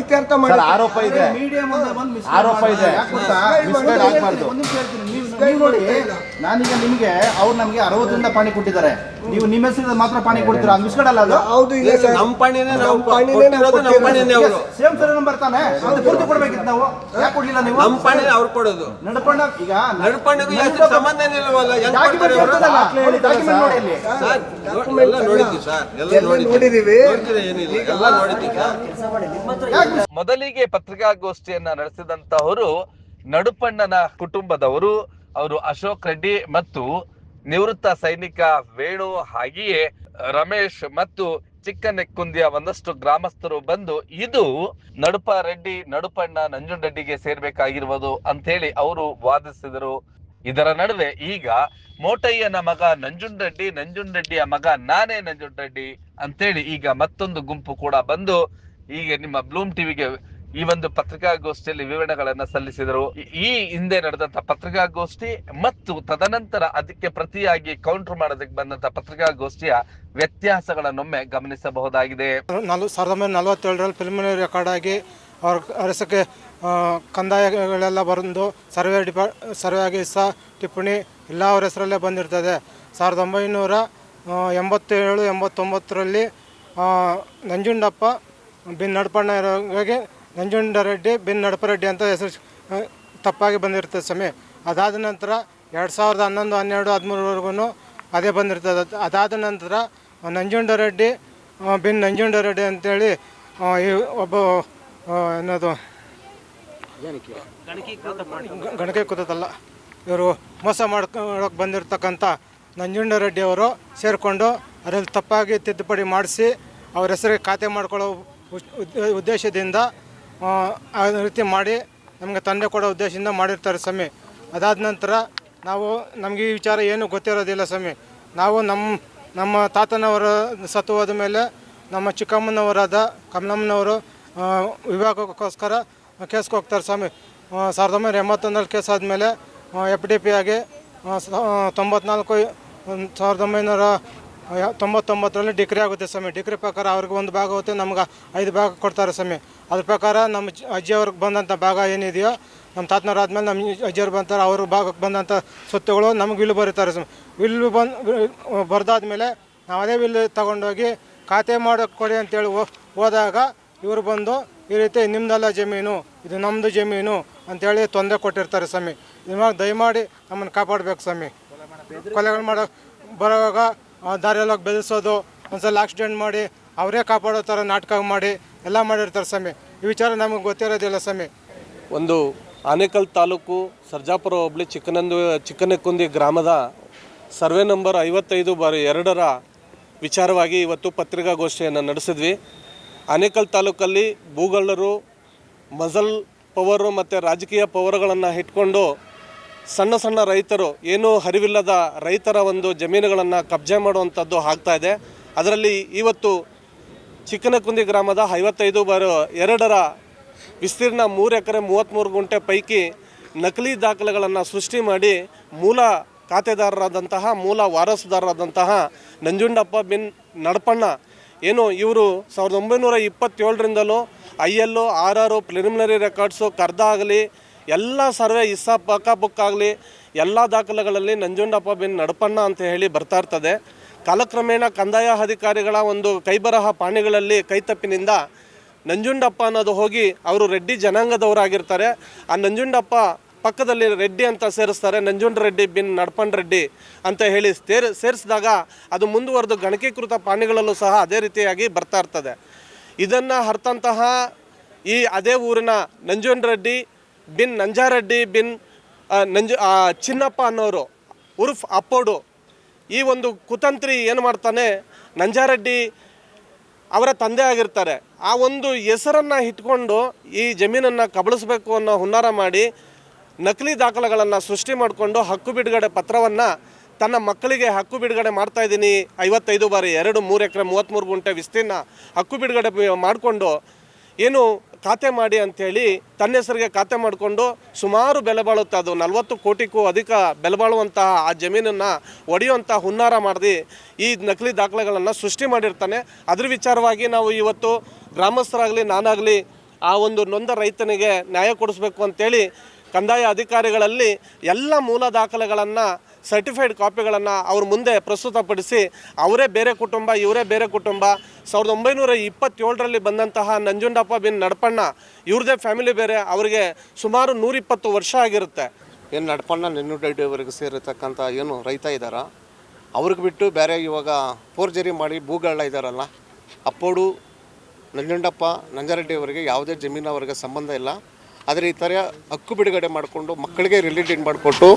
ಇತ್ಯರ್ಥ ಮಾಡಿ
ಆರೋಪ ಇದೆ.
ಮೀಡಿಯಾ ಮುಂದೆ ಬಂದು
ಆರೋಪ ಇದೆ.
ಯಾಕ್ ಗೊತ್ತಾ?
ಮಿಸ್ಗೈಡ್ ಆಗ್ಬಾರ್ದು.
ಒಂದ್ ನಿಮಿಷ ಹೇಳ್ತೀನಿ. ನೀವು- ನೋಡಿ ನಾನೀಗ ನಿಮ್ಗೆ ಅವ್ರು ನಮ್ಗೆ ಅರವತ್ತರಿಂದ ಪಾಣಿ ಕೊಟ್ಟಿದ್ದಾರೆ. ನೀವು ನಿಮ್ಮ ಹೆಸರಿಂದ ಮಾತ್ರ ಪಾಣಿ ಕೊಡ್ತೀರಾ? ಅಲ್ಲ ಅದು?
ಹೌದು ಇಲ್ಲ ಸರ್.
ನಮ್ಮ ಪಾಣಿನೇ ನಾವು
ನಮ್ಮ ಪಾಣಿನೇ ನಾವು
ನಮ್ಮ ಪಾಣಿನೇ ಅವರು.
ಸೇಮ್ ಸರ್ ನಂಬರ್ ತಾನೆ? ಅದು ಪೂರ್ತಿ ಕೊಡ್ಬೇಕಿತ್ತು ನಾವು. ಯಾಕೆ ಕೊಡ್ಲಿಲ್ಲ ನೀವು?
ನಮ್ಮ ಪಾಣಿನೇ ಅವ್ರು ಕೊಡೋದು.
ನಡ್ಕೊಂಡ ಈಗ
ನಡಪಣ್ಣಗೂ ಎಷ್ಟು ಸಂಬಂಧನೇ ಇಲ್ಲವಲ್ಲ? ಹೆಂಗ್
ಡಾಕ್ಯುಮೆಂಟ್
ಕೊಡ್ತಾರೆ ಅವ್ರು?
ಡಾಕ್ಯುಮೆಂಟ್ ನೋಡಿ ಇಲ್ಲಿ.
ಸರ್ ಎಲ್ಲ ನೋಡಿದ್ವಿ ಸರ್. ಎಲ್ಲ ನೋಡಿದ್ದೀವಿ ಏನಿಲ್ಲ? ಎಲ್ಲ ನೋಡಿದ್ದೀವಿ
ಮೊದಲಿಗೆ ಪತ್ರಿಕಾಗೋಷ್ಠಿಯನ್ನ ನಡೆಸಿದಂತಹವರು ನಡುಪಣ್ಣನ ಕುಟುಂಬದವರು ಅವರು ಅಶೋಕ್ ರೆಡ್ಡಿ ಮತ್ತು ನಿವೃತ್ತ ಸೈನಿಕ ವೇಣು ಹಾಗೆಯೇ ರಮೇಶ್ ಮತ್ತು ಚಿಕ್ಕನೆಕ್ಕುಂದಿಯ ಒಂದಷ್ಟು ಗ್ರಾಮಸ್ಥರು ಬಂದು, ಇದು ನಡುಪ ರೆಡ್ಡಿ, ನಡುಪಣ್ಣ ನಂಜುಂಡಡ್ಡಿಗೆ ಸೇರ್ಬೇಕಾಗಿರುವುದು ಅಂತೇಳಿ ಅವರು ವಾದಿಸಿದರು. ಇದರ ನಡುವೆ ಈಗ ಮೋಟಯ್ಯನ ಮಗ ನಂಜುಂಡಡ್ಡಿ ನಂಜುಂಡಡ್ಡಿಯ ಮಗ ನಾನೇ ನಂಜುಂಡಡ್ಡಿ ಅಂತೇಳಿ ಈಗ ಮತ್ತೊಂದು ಗುಂಪು ಕೂಡ ಬಂದು, ಈಗ ನಿಮ್ಮ ಬ್ಲೂಮ್ ಟಿವಿಗೆ ಈ ಒಂದು ಪತ್ರಿಕಾಗೋಷ್ಠಿಯಲ್ಲಿ ವಿವರಣೆಗಳನ್ನ ಸಲ್ಲಿಸಿದರು. ಈ- ಹಿಂದೆ ನಡೆದಂತ ಪತ್ರಿಕಾಗೋಷ್ಠಿ ಮತ್ತು ತದನಂತರ ಅದಕ್ಕೆ ಪ್ರತಿಯಾಗಿ ಕೌಂಟರ್ ಮಾಡೋದಕ್ಕೆ ಬಂದಂತ ಪತ್ರಿಕಾಗೋಷ್ಠಿಯ ವ್ಯತ್ಯಾಸಗಳನ್ನೊಮ್ಮೆ ಗಮನಿಸಬಹುದಾಗಿದೆ.
ಸಾವಿರದ ಒಂಬೈನೂರ ನಲವತ್ತೇಳರಲ್ಲಿ ರೆಕಾರ್ಡ್ ಆಗಿ ಅವ್ರ ಅರಸಕ್ಕೆ ಕಂದಾಯಗಳೆಲ್ಲ ಬಂದು ಸರ್ವೆ ಡಿಪಾ, ಸರ್ವೆ ಆಗಿ ಸಹ ಟಿಪ್ಪಣಿ ಎಲ್ಲ ಅವ್ರ ಹೆಸರಲ್ಲೇ ಬಂದಿರ್ತದೆ. ಸಾವಿರದ ಒಂಬೈನೂರ ಎಂಬತ್ತೇಳು, ಎಂಬತ್ತೊಂಬತ್ತರಲ್ಲಿ ನಂಜುಂಡಪ್ಪ ಬಿನ್ ನಡಪಣ್ಣ ನಂಜುಂಡರೆಡ್ಡಿ ಬಿನ್ ನಡಪರೆಡ್ಡಿ ಅಂತ ಹೆಸರು ತಪ್ಪಾಗಿ ಬಂದಿರ್ತದೆ ಸಮಯ ಅದಾದ ನಂತರ ಎರಡು ಸಾವಿರದ ಹನ್ನೊಂದು, ಹನ್ನೆರಡು ಹದಿಮೂರವರೆಗೂ ಅದೇ ಬಂದಿರ್ತದೆ. ಅದಾದ ನಂತರ ನಂಜುಂಡರೆಡ್ಡಿ ಬಿನ್ ನಂಜುಂಡರೆಡ್ಡಿ ಅಂತೇಳಿ ಈ ಒಬ್ಬ ಏನದು? ಗಣಕೀಕೃತಲ್ಲ ಇವರು ಮೋಸ ಮಾಡ್ಕೊಳಕ್ಕೆ ಬಂದಿರತಕ್ಕಂಥ ನಂಜುಂಡರೆಡ್ಡಿಯವರು ಸೇರಿಕೊಂಡು ಅದರಲ್ಲಿ ತಪ್ಪಾಗಿ ತಿದ್ದುಪಡಿ ಮಾಡಿಸಿ ಅವ್ರ ಹೆಸರಿಗೆ ಖಾತೆ ಮಾಡ್ಕೊಳ್ಳೋ ಉದ್- ಉದ್- ಉದ್ದೇಶದಿಂದ ಆ, ರೀತಿ ಮಾಡಿ ನಮಗೆ ತಂದೆ ಕೊಡೋ ಉದ್ದೇಶದಿಂದ ಮಾಡಿರ್ತಾರೆ ಸ್ವಾಮಿ. ಅದಾದ ನಂತರ ನಾವು ನಮಗೆ ಈ ವಿಚಾರ ಏನು ಗೊತ್ತಿರೋದಿಲ್ಲ ಸ್ವಾಮಿ. ನಾವು ನಮ್ಮ ನಮ್ಮ ತಾತನವರ ಸತ್ತು ಹೋದ ಮೇಲೆ ನಮ್ಮ ಚಿಕ್ಕಮ್ಮನವರಾದ ಕಮಲಮ್ಮನವರು ವಿಭಾಗಕ್ಕೋಸ್ಕರ ಕೇಸ್ಗೆ ಹೋಗ್ತಾರೆ ಸ್ವಾಮಿ. ಸಾವಿರದ ಒಂಬೈನೂರ ಎಂಬತ್ತೊಂದರಲ್ಲಿ ಕೇಸ್ ಆದಮೇಲೆ ಎಫ್ ಡಿ ಪಿ ಆಗಿ ತೊಂಬತ್ನಾಲ್ಕು ಸಾವಿರದ ಒಂಬೈನೂರ ತೊಂಬತ್ತೊಂಬತ್ತರಲ್ಲಿ ಡಿಗ್ರಿ ಆಗುತ್ತೆ ಸ್ವಾಮಿ. ಡಿಗ್ರಿ ಪ್ರಕಾರ ಅವ್ರಿಗೆ ಒಂದು ಭಾಗ ಹೋಗುತ್ತೆ ನಮ್ಗೆ ಐದು ಭಾಗ ಕೊಡ್ತಾರೆ ಸ್ವಾಮಿ. ಅದ್ರ ಪ್ರಕಾರ ನಮ್ಮ ಅಜ್ಜಿಯವ್ರಿಗೆ ಬಂದಂಥ ಭಾಗ ಏನಿದೆಯೋ, ನಮ್ಮ ತಾತನವ್ರು ಆದಮೇಲೆ ನಮ್ಮ ಅಜ್ಜಿಯವ್ರು ಬಂತಾರೆ, ಅವ್ರ ಭಾಗಕ್ಕೆ ಬಂದಂಥ ಸ್ವತ್ತುಗಳು ನಮ್ಗೆ ವಿಲ್ ಬರೀತಾರೆ ವಿಲ್ ಬಂದು ಬರೆದಾದ್ಮೇಲೆ ನಾವು ಅದೇ ವಿಲ್ ತಗೊಂಡೋಗಿ ಖಾತೆ ಮಾಡೋಕ್ಕೆ ಕೊಡಿ ಅಂತೇಳಿ ಹೋದಾಗ ಇವರು ಬಂದು ಈ ರೀತಿ ನಿಮ್ಮದಲ್ಲ ಜಮೀನು, ಇದು ನಮ್ಮದು ಜಮೀನು ಅಂತೇಳಿ ತೊಂದರೆ ಕೊಟ್ಟಿರ್ತಾರೆ ಸ್ವಾಮಿ. ಇವಾಗ ದಯಮಾಡಿ ನಮ್ಮನ್ನು ಕಾಪಾಡಬೇಕು ಸ್ವಾಮಿ. ಕೊಲೆಗಳು ಮಾಡೋ ಬರೋವಾಗ ದಾರಿಯಲ್ಲಿ ಹೋಗಿ ಬೆಳೆಸೋದು ಒಂದ್ಸಲ ಆಕ್ಸಿಡೆಂಟ್ ಮಾಡಿ, ಅವರೇ ಕಾಪಾಡೋ ಥರ ನಾಟಕ ಮಾಡಿ ಎಲ್ಲ ಮಾಡಿರ್ತಾರೆ ಸ್ವಾಮಿ. ಈ ವಿಚಾರ ನಮಗೆ ಗೊತ್ತಿರೋದಿಲ್ಲ ಸ್ವಾಮಿ.
ಒಂದು ಆನೇಕಲ್ ತಾಲೂಕು ಸರ್ಜಾಪುರ ಹೋಬಳಿ ಚಿಕ್ಕನಂದು, ಚಿಕ್ಕನಕುಂದಿ ಗ್ರಾಮದ ಸರ್ವೆ ನಂಬರ್ ಐವತ್ತೈದು ಬಾರಿ ಎರಡರ ವಿಚಾರವಾಗಿ ಇವತ್ತು ಪತ್ರಿಕಾಗೋಷ್ಠಿಯನ್ನು ನಡೆಸಿದ್ವಿ. ಆನೇಕಲ್ ತಾಲೂಕಲ್ಲಿ ಭೂಗಳ್ಳರು, ಮಜಲ್ ಪವರು ಮತ್ತು ರಾಜಕೀಯ ಪವರ್ಗಳನ್ನು ಇಟ್ಕೊಂಡು ಸಣ್ಣ ಸಣ್ಣ ರೈತರು, ಏನೂ ಹರಿವಿಲ್ಲದ ರೈತರ ಒಂದು ಜಮೀನುಗಳನ್ನು ಕಬ್ಜೆ ಮಾಡುವಂಥದ್ದು ಆಗ್ತಾ ಇದೆ. ಅದರಲ್ಲಿ ಇವತ್ತು ಚಿಕ್ಕನಕುಂದಿ ಗ್ರಾಮದ ಐವತ್ತೈದು ಬರ ಎರಡರ ವಿಸ್ತೀರ್ಣ ಮೂರು ಎಕರೆ ಮೂವತ್ತ್ಮೂರು ಗುಂಟೆ ಪೈಕಿ ನಕಲಿ ದಾಖಲೆಗಳನ್ನು ಸೃಷ್ಟಿ ಮಾಡಿ ಮೂಲ ಖಾತೆದಾರರಾದಂತಹ, ಮೂಲ ವಾರಸುದಾರರಾದಂತಹ ನಂಜುಂಡಪ್ಪ ಬಿನ್ ನಡಪಣ್ಣ. ಏನು, ಇವರು ಸಾವಿರದ ಒಂಬೈನೂರ ಇಪ್ಪತ್ತೇಳರಿಂದಲೂ I L R R preliminary records ಕರ್ದ ಆಗಲಿ, ಎಲ್ಲ ಸರ್ವೆ ಇಸ್ಸಾ ಪಕ್ಕ ಬುಕ್ ಆಗಲಿ, ಎಲ್ಲ ದಾಖಲೆಗಳಲ್ಲಿ ನಂಜುಂಡಪ್ಪ ಬಿನ್ ನಡಪಣ್ಣ ಅಂತ ಹೇಳಿ ಬರ್ತಾ ಇರ್ತದೆ. ಕಾಲಕ್ರಮೇಣ ಕಂದಾಯ ಅಧಿಕಾರಿಗಳ ಒಂದು ಕೈಬರಹ ಪಾಣಿಗಳಲ್ಲಿ ಕೈತಪ್ಪಿನಿಂದ ನಂಜುಂಡಪ್ಪ ಅನ್ನೋದು ಹೋಗಿ ಅವರು ರೆಡ್ಡಿ ಜನಾಂಗದವರಾಗಿರ್ತಾರೆ. ಆ ನಂಜುಂಡಪ್ಪ ಪಕ್ಕದಲ್ಲಿ ರೆಡ್ಡಿ ಅಂತ ಸೇರಿಸ್ತಾರೆ. ನಂಜುಂಡ ರೆಡ್ಡಿ ಬಿನ್ ನಡ್ಪಂಡ್ ರೆಡ್ಡಿ ಅಂತ ಹೇಳಿ ಸೇರಿ, ಸೇರಿಸಿದಾಗ ಅದು ಮುಂದುವರೆದು ಗಣಕೀಕೃತ ಪಾಣಿಗಳಲ್ಲೂ ಸಹ ಅದೇ ರೀತಿಯಾಗಿ ಬರ್ತಾ ಇರ್ತದೆ. ಇದನ್ನು ಹರ್ತಂತಹ ಈ ಅದೇ ಊರಿನ ನಂಜುಂಡ ರೆಡ್ಡಿ ಬಿನ್ ನಂಜಾರೆಡ್ಡಿ ಬಿನ್ ನಂಜು ಚಿನ್ನಪ್ಪ ಅನ್ನೋರು, ಉರ್ಫ್ ಅಪ್ಪೋಡು ಈ ಒಂದು ಕುತಂತ್ರಿ ಏನು ಮಾಡ್ತಾನೆ, ನಂಜಾರೆಡ್ಡಿ ಅವರ ತಂದೆ ಆಗಿರ್ತಾರೆ. ಆ ಒಂದು ಹೆಸರನ್ನು ಇಟ್ಕೊಂಡು ಈ ಜಮೀನನ್ನು ಕಬಳಿಸ್ಬೇಕು ಅನ್ನೋ ಹುನ್ನಾರ ಮಾಡಿ ನಕಲಿ ದಾಖಲೆಗಳನ್ನು ಸೃಷ್ಟಿ ಮಾಡಿಕೊಂಡು ಹಕ್ಕು ಬಿಡುಗಡೆ ಪತ್ರವನ್ನು ತನ್ನ ಮಕ್ಕಳಿಗೆ ಹಕ್ಕು ಬಿಡುಗಡೆ ಮಾಡ್ತಾ ಇದ್ದೀನಿ. ಐವತ್ತೈದು ಬಾರಿ ಎರಡು ಮೂರು ಎಕರೆ ಮೂವತ್ತ್ಮೂರು ಗುಂಟೆ ವಿಸ್ತೀರ್ಣ ಹಕ್ಕು ಬಿಡುಗಡೆ ಮಾಡಿಕೊಂಡು ಏನು ಖಾತೆ ಮಾಡಿ ಅಂಥೇಳಿ ತನ್ನ ಹೆಸರಿಗೆ ಖಾತೆ ಮಾಡಿಕೊಂಡು ಸುಮಾರು ಬೆಲೆ ಬಾಳುತ್ತೆ. ಅದು ನಲವತ್ತು ಕೋಟಿಗೂ ಅಧಿಕ ಬೆಲೆ ಬಾಳುವಂತಹ ಆ ಜಮೀನನ್ನು ಒಡೆಯುವಂಥ ಹುನ್ನಾರ ಮಾಡಿ ಈ ನಕಲಿ ದಾಖಲೆಗಳನ್ನು ಸೃಷ್ಟಿ ಮಾಡಿರ್ತಾನೆ. ಅದ್ರ ವಿಚಾರವಾಗಿ ನಾವು ಇವತ್ತು ಗ್ರಾಮಸ್ಥರಾಗಲಿ, ನಾನಾಗಲಿ ಆ ಒಂದು ನೊಂದ ರೈತನಿಗೆ ನ್ಯಾಯ ಕೊಡಿಸ್ಬೇಕು ಅಂತೇಳಿ ಕಂದಾಯ ಅಧಿಕಾರಿಗಳಲ್ಲಿ ಎಲ್ಲ ಮೂಲ ದಾಖಲೆಗಳನ್ನು ಸರ್ಟಿಫೈಡ್ ಕಾಪಿಗಳನ್ನು ಅವ್ರ ಮುಂದೆ ಪ್ರಸ್ತುತಪಡಿಸಿ ಅವರೇ ಬೇರೆ ಕುಟುಂಬ, ಇವರೇ ಬೇರೆ ಕುಟುಂಬ. ಸಾವಿರದ ಒಂಬೈನೂರ ಇಪ್ಪತ್ತೇಳರಲ್ಲಿ ಬಂದಂತಹ ನಂಜುಂಡಪ್ಪ ಬಿನ್ ನಡಪಣ್ಣ, ಇವ್ರದೇ ಫ್ಯಾಮಿಲಿ ಬೇರೆ, ಅವರಿಗೆ ಸುಮಾರು ನೂರಿಪ್ಪತ್ತು ವರ್ಷ ಆಗಿರುತ್ತೆ.
ಏನು ನಡಪಣ್ಣ ನೆನ್ನುಡೈವರೆಗೆ ಸೇರಿರ್ತಕ್ಕಂಥ ಏನು ರೈತ ಇದ್ದಾರ? ಅವ್ರಿಗೆ ಬಿಟ್ಟು ಬೇರೆ ಇವಾಗ ಫೋರ್ಜರಿ ಮಾಡಿ ಭೂಗಳ ಇದ್ದಾರಲ್ಲ ಅಪ್ಪೋಡು ನಂಜುಂಡಪ್ಪ ನಂಜಾರೆಡ್ಡಿ ಅವರಿಗೆ ಯಾವುದೇ ಜಮೀನು ಅವರಿಗೆ ಸಂಬಂಧ ಇಲ್ಲ. ಆದರೆ ಈ ಥರ ಹಕ್ಕು ಬಿಡುಗಡೆ ಮಾಡಿಕೊಂಡು ಮಕ್ಕಳಿಗೆ ರಿಲೇಟೆಡ್ ಮಾಡಿಕೊಟ್ಟು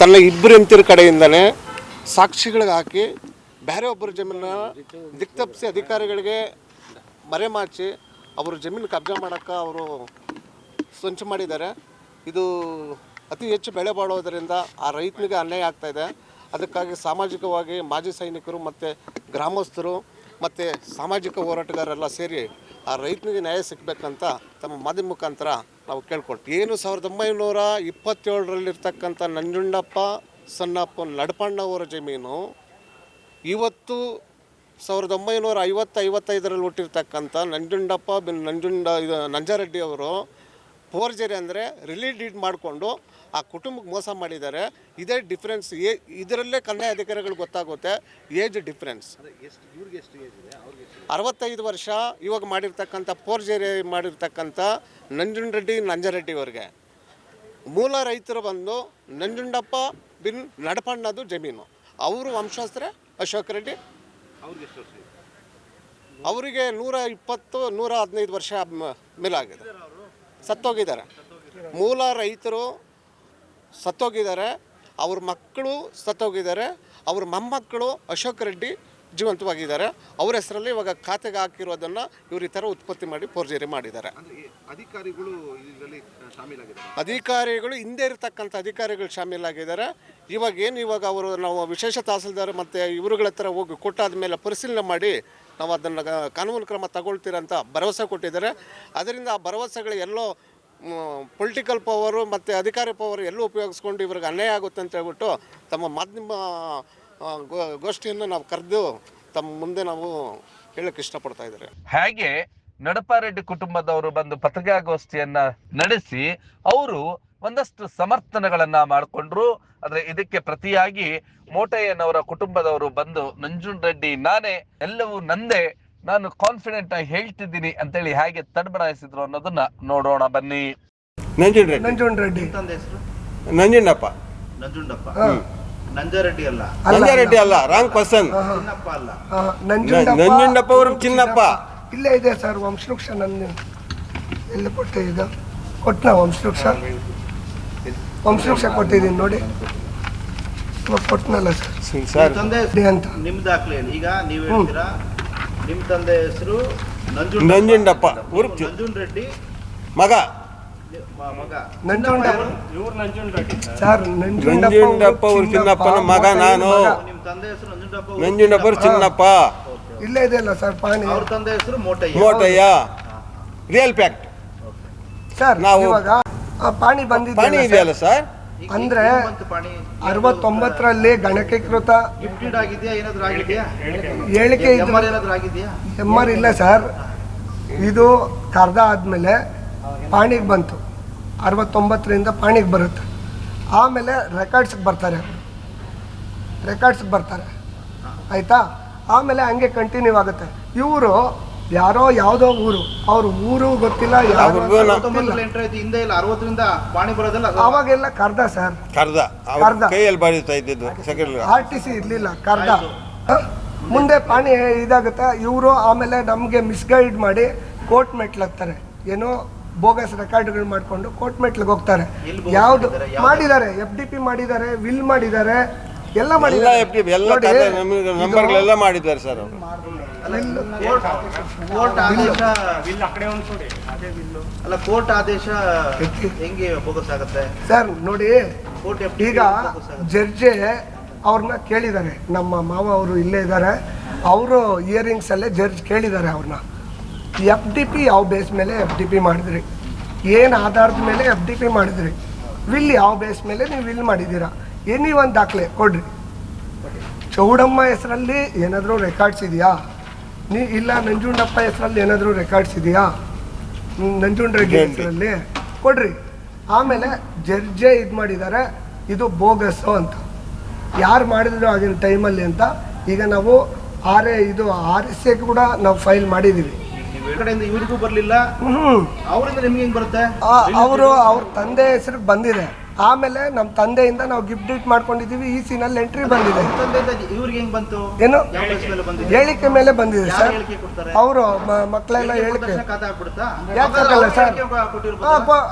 ತನ್ನ ಇಬ್ಬರು ಹೆಂಡತಿರ ಕಡೆಯಿಂದನೇ ಸಾಕ್ಷಿಗಳಿಗೆ ಹಾಕಿ ಬೇರೆ ಒಬ್ಬರ ಜಮೀನ ದಿಕ್ತಪ್ಪಿಸಿ ಅಧಿಕಾರಿಗಳಿಗೆ ಮರೆಮಾಚಿ ಅವರು ಜಮೀನು ಕಬ್ಜಾ ಮಾಡೋಕ್ಕೆ ಅವರು ಸಂಚು ಮಾಡಿದ್ದಾರೆ. ಇದು ಅತಿ ಹೆಚ್ಚು ಬೆಳೆ ಬಾಳೋದರಿಂದ ಆ ರೈತನಿಗೆ ಅನ್ಯಾಯ ಆಗ್ತಾ ಇದೆ. ಅದಕ್ಕಾಗಿ ಸಾಮಾಜಿಕವಾಗಿ ಮಾಜಿ ಸೈನಿಕರು ಮತ್ತು ಗ್ರಾಮಸ್ಥರು ಮತ್ತು ಸಾಮಾಜಿಕ ಹೋರಾಟಗಾರರೆಲ್ಲ ಸೇರಿ ಆ ರೈತನಿಗೆ ನ್ಯಾಯ ಸಿಗಬೇಕಂತ ತಮ್ಮ ಮಾಧ್ಯಮ ಮುಖಾಂತರ ನಾವು ಕೇಳ್ಕೊಳ್ತೀವಿ. ಏನು ಸಾವಿರದ ಒಂಬೈನೂರ ಇಪ್ಪತ್ತೇಳರಲ್ಲಿರ್ತಕ್ಕಂಥ ನಂಜುಂಡಪ್ಪ ಸಣ್ಣಪ್ಪ ನಡಪಣ್ಣವರ ಜಮೀನು ಇವತ್ತು ಸಾವಿರದ ಒಂಬೈನೂರ ಐವತ್ತು, ಐವತ್ತೈದರಲ್ಲಿ ಹುಟ್ಟಿರ್ತಕ್ಕಂಥ ನಂಜುಂಡಪ್ಪ ಬಿನ್ ನಂಜುಂಡ ಇದು ನಂಜಾರೆಡ್ಡಿ ಅವರು ಫೋರ್ಜರಿ ಅಂದರೆ ರಿಲೀಡ್ ಡೀಡ್ ಮಾಡಿಕೊಂಡು ಆ ಕುಟುಂಬಕ್ಕೆ ಮೋಸ ಮಾಡಿದ್ದಾರೆ. ಇದೇ ಡಿಫ್ರೆನ್ಸ್ ಏ ಇದರಲ್ಲೇ ಕನ್ಯಾ ಅಧಿಕಾರಿಗಳು ಗೊತ್ತಾಗುತ್ತೆ ಏಜ್ ಡಿಫ್ರೆನ್ಸ್ ಅರವತ್ತೈದು ವರ್ಷ ಇವಾಗ ಮಾಡಿರ್ತಕ್ಕಂಥ ಫೋರ್ಜರಿ ಮಾಡಿರ್ತಕ್ಕಂಥ ನಂಜುಂಡರೆಡ್ಡಿ ನಂಜರೆಡ್ಡಿ ಅವರಿಗೆ. ಮೂಲ ರೈತರು ಬಂದು ನಂಜುಂಡಪ್ಪ ಬಿನ್ ನಡಪಣ್ಣದು ಜಮೀನು. ಅವರು ವಂಶಸ್ಥರೇ ಅಶೋಕ್ ರೆಡ್ಡಿ. ಅವರಿಗೆ ನೂರ ಇಪ್ಪತ್ತು ನೂರ ಹದಿನೈದು ವರ್ಷ ಮೇಲಾಗಿದೆ. ಸತ್ತೋಗಿದ್ದಾರೆ. ಮೂಲ ರೈತರು ಸತ್ತೋಗಿದ್ದಾರೆ ಅವ್ರ ಮಕ್ಕಳು ಸತ್ತೋಗಿದ್ದಾರೆ ಅವ್ರ ಮೊಮ್ಮಕ್ಕಳು ಅಶೋಕ್ ರೆಡ್ಡಿ ಜೀವಂತವಾಗಿದ್ದಾರೆ. ಅವ್ರ ಹೆಸರಲ್ಲಿ ಇವಾಗ ಖಾತೆಗೆ ಹಾಕಿರೋದನ್ನು ಇವ್ರ ಈ ಥರ ಉತ್ಪತ್ತಿ ಮಾಡಿ ಫೋರ್ಜರಿ ಮಾಡಿದ್ದಾರೆ.
ಅಧಿಕಾರಿಗಳು
ಅಧಿಕಾರಿಗಳು ಹಿಂದೆ ಇರತಕ್ಕಂಥ ಅಧಿಕಾರಿಗಳು ಶಾಮೀಲಾಗಿದ್ದಾರೆ. ಇವಾಗ ಏನು ಇವಾಗ ಅವರು ನಾವು ವಿಶೇಷ ತಹಸೀಲ್ದಾರ್ ಮತ್ತು ಇವರುಗಳ ಹತ್ರ ಹೋಗಿ ಕೊಟ್ಟಾದ ಮೇಲೆ ಪರಿಶೀಲನೆ ಮಾಡಿ ನಾವು ಅದನ್ನು ಕಾನೂನು ಕ್ರಮ ತಗೊಳ್ತೀರಂತ ಭರವಸೆ ಕೊಟ್ಟಿದ್ದಾರೆ. ಅದರಿಂದ ಆ ಭರವಸೆಗಳು ಎಲ್ಲೋ ಪೊಲಿಟಿಕಲ್ ಪವರು ಮತ್ತು ಅಧಿಕಾರಿ ಪವರ್ ಎಲ್ಲೂ ಉಪಯೋಗಿಸ್ಕೊಂಡು ಇವ್ರಿಗೆ ಅನ್ಯಾಯ ಆಗುತ್ತೆ ಅಂತ ಹೇಳ್ಬಿಟ್ಟು ತಮ್ಮ ಮಾಧ್ಯಮ ಗೋಷ್ಠಿಯನ್ನು ನಾವು ಕರೆದು ತಮ್ಮ ಮುಂದೆ ನಾವು ಹೇಳಕ್ಕೆ ಇಷ್ಟಪಡ್ತಾ ಇದ್ದಾರೆ.
ಹಾಗೆ ನಡಪಾರೆಡ್ಡಿ ಕುಟುಂಬದವರು ಬಂದು ಪತ್ರಿಕಾಗೋಷ್ಠಿಯನ್ನ ನಡೆಸಿ ಅವರು ಒಂದಷ್ಟು ಸಮರ್ಥನೆಗಳನ್ನ ಮಾಡಿಕೊಂಡ್ರು. ಆದ್ರೆ ಇದಕ್ಕೆ ಪ್ರತಿಯಾಗಿ ಮೋಟಯ್ಯನವರ ಕುಟುಂಬದವರು ಬಂದು ನಂಜುನ್ ರೆಡ್ಡಿ ನಾನೇ ಎಲ್ಲವೂ ನಂದೇ. ನಾನು ಕಾನ್ಫಿಡೆಂಟ್ ಆಗಿ ಹೇಳ್ತಿದ್ದೀನಿ ಅಂತೇಳಿ ಹೇಗೆ ತಡಬಡಾಯಿಸಿದ್ರು ಅನ್ನೋದನ್ನ ನೋಡೋಣ ಬನ್ನಿ.
ನಂಜುಂಡ್ರೆಡ್ಡಿ
ನಂಜುಂಡ್ ರೆಡ್ಡಿ.
ತಂದೆ ಹೆಸರು?
ನಂಜುಂಡಪ್ಪ.
ನಂಜುಂಡಪ್ಪ. ನಂಜಾರೆಡ್ಡಿ ಅಲ್ಲ?
ನಂಜಾರೆಡ್ಡಿ ಅಲ್ಲ ರಾಂಗ್ ಪರ್ಸನ್
ಚಿನ್ನಪ್ಪ ಅಲ್ಲ.
ಆ, ನಂಜುಂಡಪ್ಪ
ನಂಜುಂಡಪ್ಪ ಅವರು ಚಿನ್ನಪ್ಪ.
ಇಲ್ಲೇ ಇದೆ ಸರ್ ವಂಶವೃಕ್ಷ ನನ್ನ ಎಲ್ಲಿ ಕೊಟ್ಟೆ ಇದು? ಕೊಟ್ಟನ ವಂಶವೃಕ್ಷ? ವಂಶವೃಕ್ಷ ಕೊಟ್ಟಿದ್ದೀನಿ ನೋಡಿ. ಇವಾಗ ಕೊಟ್ಟನಲ್ಲ ಸರ್.
ಸರ್.
ತಂದೆ
ರೆಡ್ಡಿ ಅಂತ.
ನಿಮ್ ದಾಖಲೆ ಈಗ ನೀವು ಹೇಳ್ತೀರಾ ನಿಮ್ ತಂದೆ ಹೆಸರು ನಂಜುಂಡ
ನಂಜುಂಡಪ್ಪ ಊರು ಚಿ-
ರೆಡ್ಡಿ.
ಮಗ.
ಮ- ಮಗ.
ನಂಜುಂಡಪ್ಪ. ಸರ್.
ನಂಜುಂಡಪ್ಪ ಅವ್ರ ಚಿನ್ನಪ್ಪನ ಮಗ ನಾನು.
ನಿಮ್ಮ ತಂದೆ ಹೆಸರು ನಂಜುಂಡಪ್ಪ ಊರು
ನಂಜುಂಡಪ್ಪ ಅವ್ರ ಚಿನ್ನಪ್ಪ.
ಇಲ್ಲ ಇದೆಯಲ್ಲ ಸರ್ ಪಾಣಿ
ಅವ್ರ ತಂದೆ ಹೆಸರು Motayya.
Motayya. Real fact.
Sir
ನಾವು-
ಇವಾಗ ಆ ಪಾಣಿ
ಪಾಣಿ ಇದೆಯಲ್ಲ ಸರ್?
ಅಂದ್ರೆ ಅರವತ್ತೊಂಬತ್ತರಲ್ಲಿ ಗಣಕೀಕೃತ ಹೇಳಿಕೆ ಎಂಆರ್ ಇಲ್ಲ ಸರ್. ಇದು ಕರ್ದ ಆದಮೇಲೆ ಪಾಣಿಗೆ ಬಂತು. ಅರವತ್ತೊಂಬತ್ತರಿಂದ ಪಾಣಿಗೆ ಬರುತ್ತೆ. ಆಮೇಲೆ ರೆಕಾರ್ಡ್ಸ್ಗೆ ಬರ್ತಾರೆ. ರೆಕಾರ್ಡ್ಸ್ಗೆ ಬರ್ತಾರೆ. ಆಯಿತಾ? ಆಮೇಲೆ ಹಂಗೆ ಕಂಟಿನ್ಯೂ ಆಗುತ್ತೆ. ಇವರು ಯಾರೋ ಯಾವುದೋ ಊರು ಅವ್ರ ಊರು ಗೊತ್ತಿಲ್ಲ ಯಾರು
ಹಿಂದೆ ಇಲ್ಲ ಅರವತ್ತರಿಂದ ಪಾಣಿ ಬರೋದಲ್ಲ
ಅವಾಗೆಲ್ಲ ಕರ್ದ ಸರ್.
ಕರ್ದ.
ಕರ್ದ.
ಕೈಯಲ್ಲಿ ಇದ್ದಿದ್ದು ಸೆಕೆಂಡ್
ಆರ್ ಟಿ ಸಿ ಇರಲಿಲ್ಲ ಕರ್ದ. ಹ? ಮುಂದೆ ಪಾಣಿ ಇದಾಗುತ್ತೆ ಇವರು ಆಮೇಲೆ ನಮಗೆ ಮಿಸ್ಗೈಡ್ ಮಾಡಿ ಕೋರ್ಟ್ ಮೆಟ್ಲ್ ಹತ್ತಾರೆ ಏನೋ ಬೋಗಸ್ ರೆಕಾರ್ಡ್ಗಳು ಮಾಡ್ಕೊಂಡು ಕೋರ್ಟ್ ಮೆಟ್ಲಿಗೆ ಹೋಗ್ತಾರೆ.
ಎಲ್ಲಿ bogus
ಯಾವುದು
ಮಾಡಿದ್ದಾರೆ? ಯಾವ್ದು?
ಮಾಡಿದ್ದಾರೆ ಎಫ್ ಡಿ ಪಿ ಮಾಡಿದ್ದಾರೆ ವಿಲ್ ಮಾಡಿದ್ದಾರೆ ಎಲ್ಲ
ಎಲ್ಲ
ಮಾಡಿದ್ದಾರೆ
ಎಫ್ ಡಿ ಎಲ್ಲ
ನೋಡಿ,
ನಂಬರ್ಗಳೆಲ್ಲ ಮಾಡಿದ್ದಾರೆ ಸರ್ ಅವರು.
ಕೋರ್ಟ್ ಆದೇಶ. ಅಲ್ಲ ಕೋರ್ಟ್ ಆದೇಶ ಹೆಂಗೆ ಫೋಕಸ್ ಆಗುತ್ತೆ?
ಸರ್ ನೋಡಿ
ಕೋರ್ಟ್
ಈಗ ಜಡ್ಜೆ ಅವ್ರನ್ನ ಕೇಳಿದ್ದಾರೆ. ನಮ್ಮ ಮಾವ ಅವರು ಇಲ್ಲೇ ಇದ್ದಾರೆ. ಅವರು ಇಯರಿಂಗ್ಸ್ ಅಲ್ಲೇ ಜಡ್ಜ್ ಕೇಳಿದ್ದಾರೆ ಅವ್ರನ್ನ. ಎಫ್ ಡಿ ಪಿ ಯಾವ ಬೇಸ್ ಮೇಲೆ ಎಫ್ ಡಿ ಪಿ ಮಾಡಿದ್ರಿ? ಏನು ಆಧಾರದ ಮೇಲೆ ಎಫ್ ಡಿ ಪಿ ಮಾಡಿದ್ರಿ? ವಿಲ್ ಯಾವ ಬೇಸ್ ಮೇಲೆ ನೀವು ವಿಲ್ ಮಾಡಿದ್ದೀರಾ? ಎನಿ ಒಂದು ದಾಖಲೆ ಕೊಡ್ರಿ. ಚೌಡಮ್ಮ ಹೆಸರಲ್ಲಿ ಏನಾದರೂ ರೆಕಾರ್ಡ್ಸ್ ಇದೆಯಾ? ನೀ ಇಲ್ಲ ನಂಜುಂಡಪ್ಪ ಹೆಸರಲ್ಲಿ ಏನಾದರೂ ರೆಕಾರ್ಡ್ಸ್ ಇದೆಯಾ? ನಂಜುಂಡ ನಂಜುಂಡ್ರೆಡ್ಡಿ ಹೆಸರಲ್ಲಿ? ಕೊಡ್ರಿ. ಆಮೇಲೆ ಜರ್ಜೆ ಇದು ಮಾಡಿದ್ದಾರೆ ಇದು ಬೋಗಸ್ಸು ಅಂತ. ಯಾರು ಮಾಡಿದ್ರು ಆಗಿನ ಟೈಮಲ್ಲಿ ಅಂತ ಈಗ ನಾವು ಆರ್ ಎ ಇದು ಆರ್ ಎಸ್ ಎ ಕೂಡ ನಾವು ಫೈಲ್ ಮಾಡಿದ್ದೀವಿ
ಇವರಿಗೂ ಬರಲಿಲ್ಲ ಕಡೆಯಿಂದ ಇವ್ರಿಗೂ ಬರಲಿಲ್ಲ.
ಹ್ಞೂ
ಅವರಿಂದ ನಿಮ್ಗೆ ಹೆಂಗ್ ಬರುತ್ತೆ?
ಅವರು ಅವ್ರ ತಂದೆ ಹೆಸರು ಬಂದಿದೆ. ಆಮೇಲೆ ನಮ್ಮ ತಂದೆಯಿಂದ ನಾವು ಗಿಫ್ಟ್ ಡೀಟ್ ಮಾಡ್ಕೊಂಡಿದ್ದೀವಿ. ಈ ಸೀನಲ್ಲಿ ಎಂಟ್ರಿ ಬಂದಿದೆ.
ಇವ್ರಿಗೆ ಹೆಂಗ್ ಬಂತು?
ಏನು?
ಯಾವ ಮೇಲೆ ಬಂದಿದೆ?
ಹೇಳಿಕೆ ಮೇಲೆ ಬಂದಿದೆ ಸರ್. ಅವರು ಮಕ್ಕಳೆಲ್ಲ ಹೇಳಿಕೆ ಯಾಕಲ್ಲ
ಅವ್ರು
ಸರ್?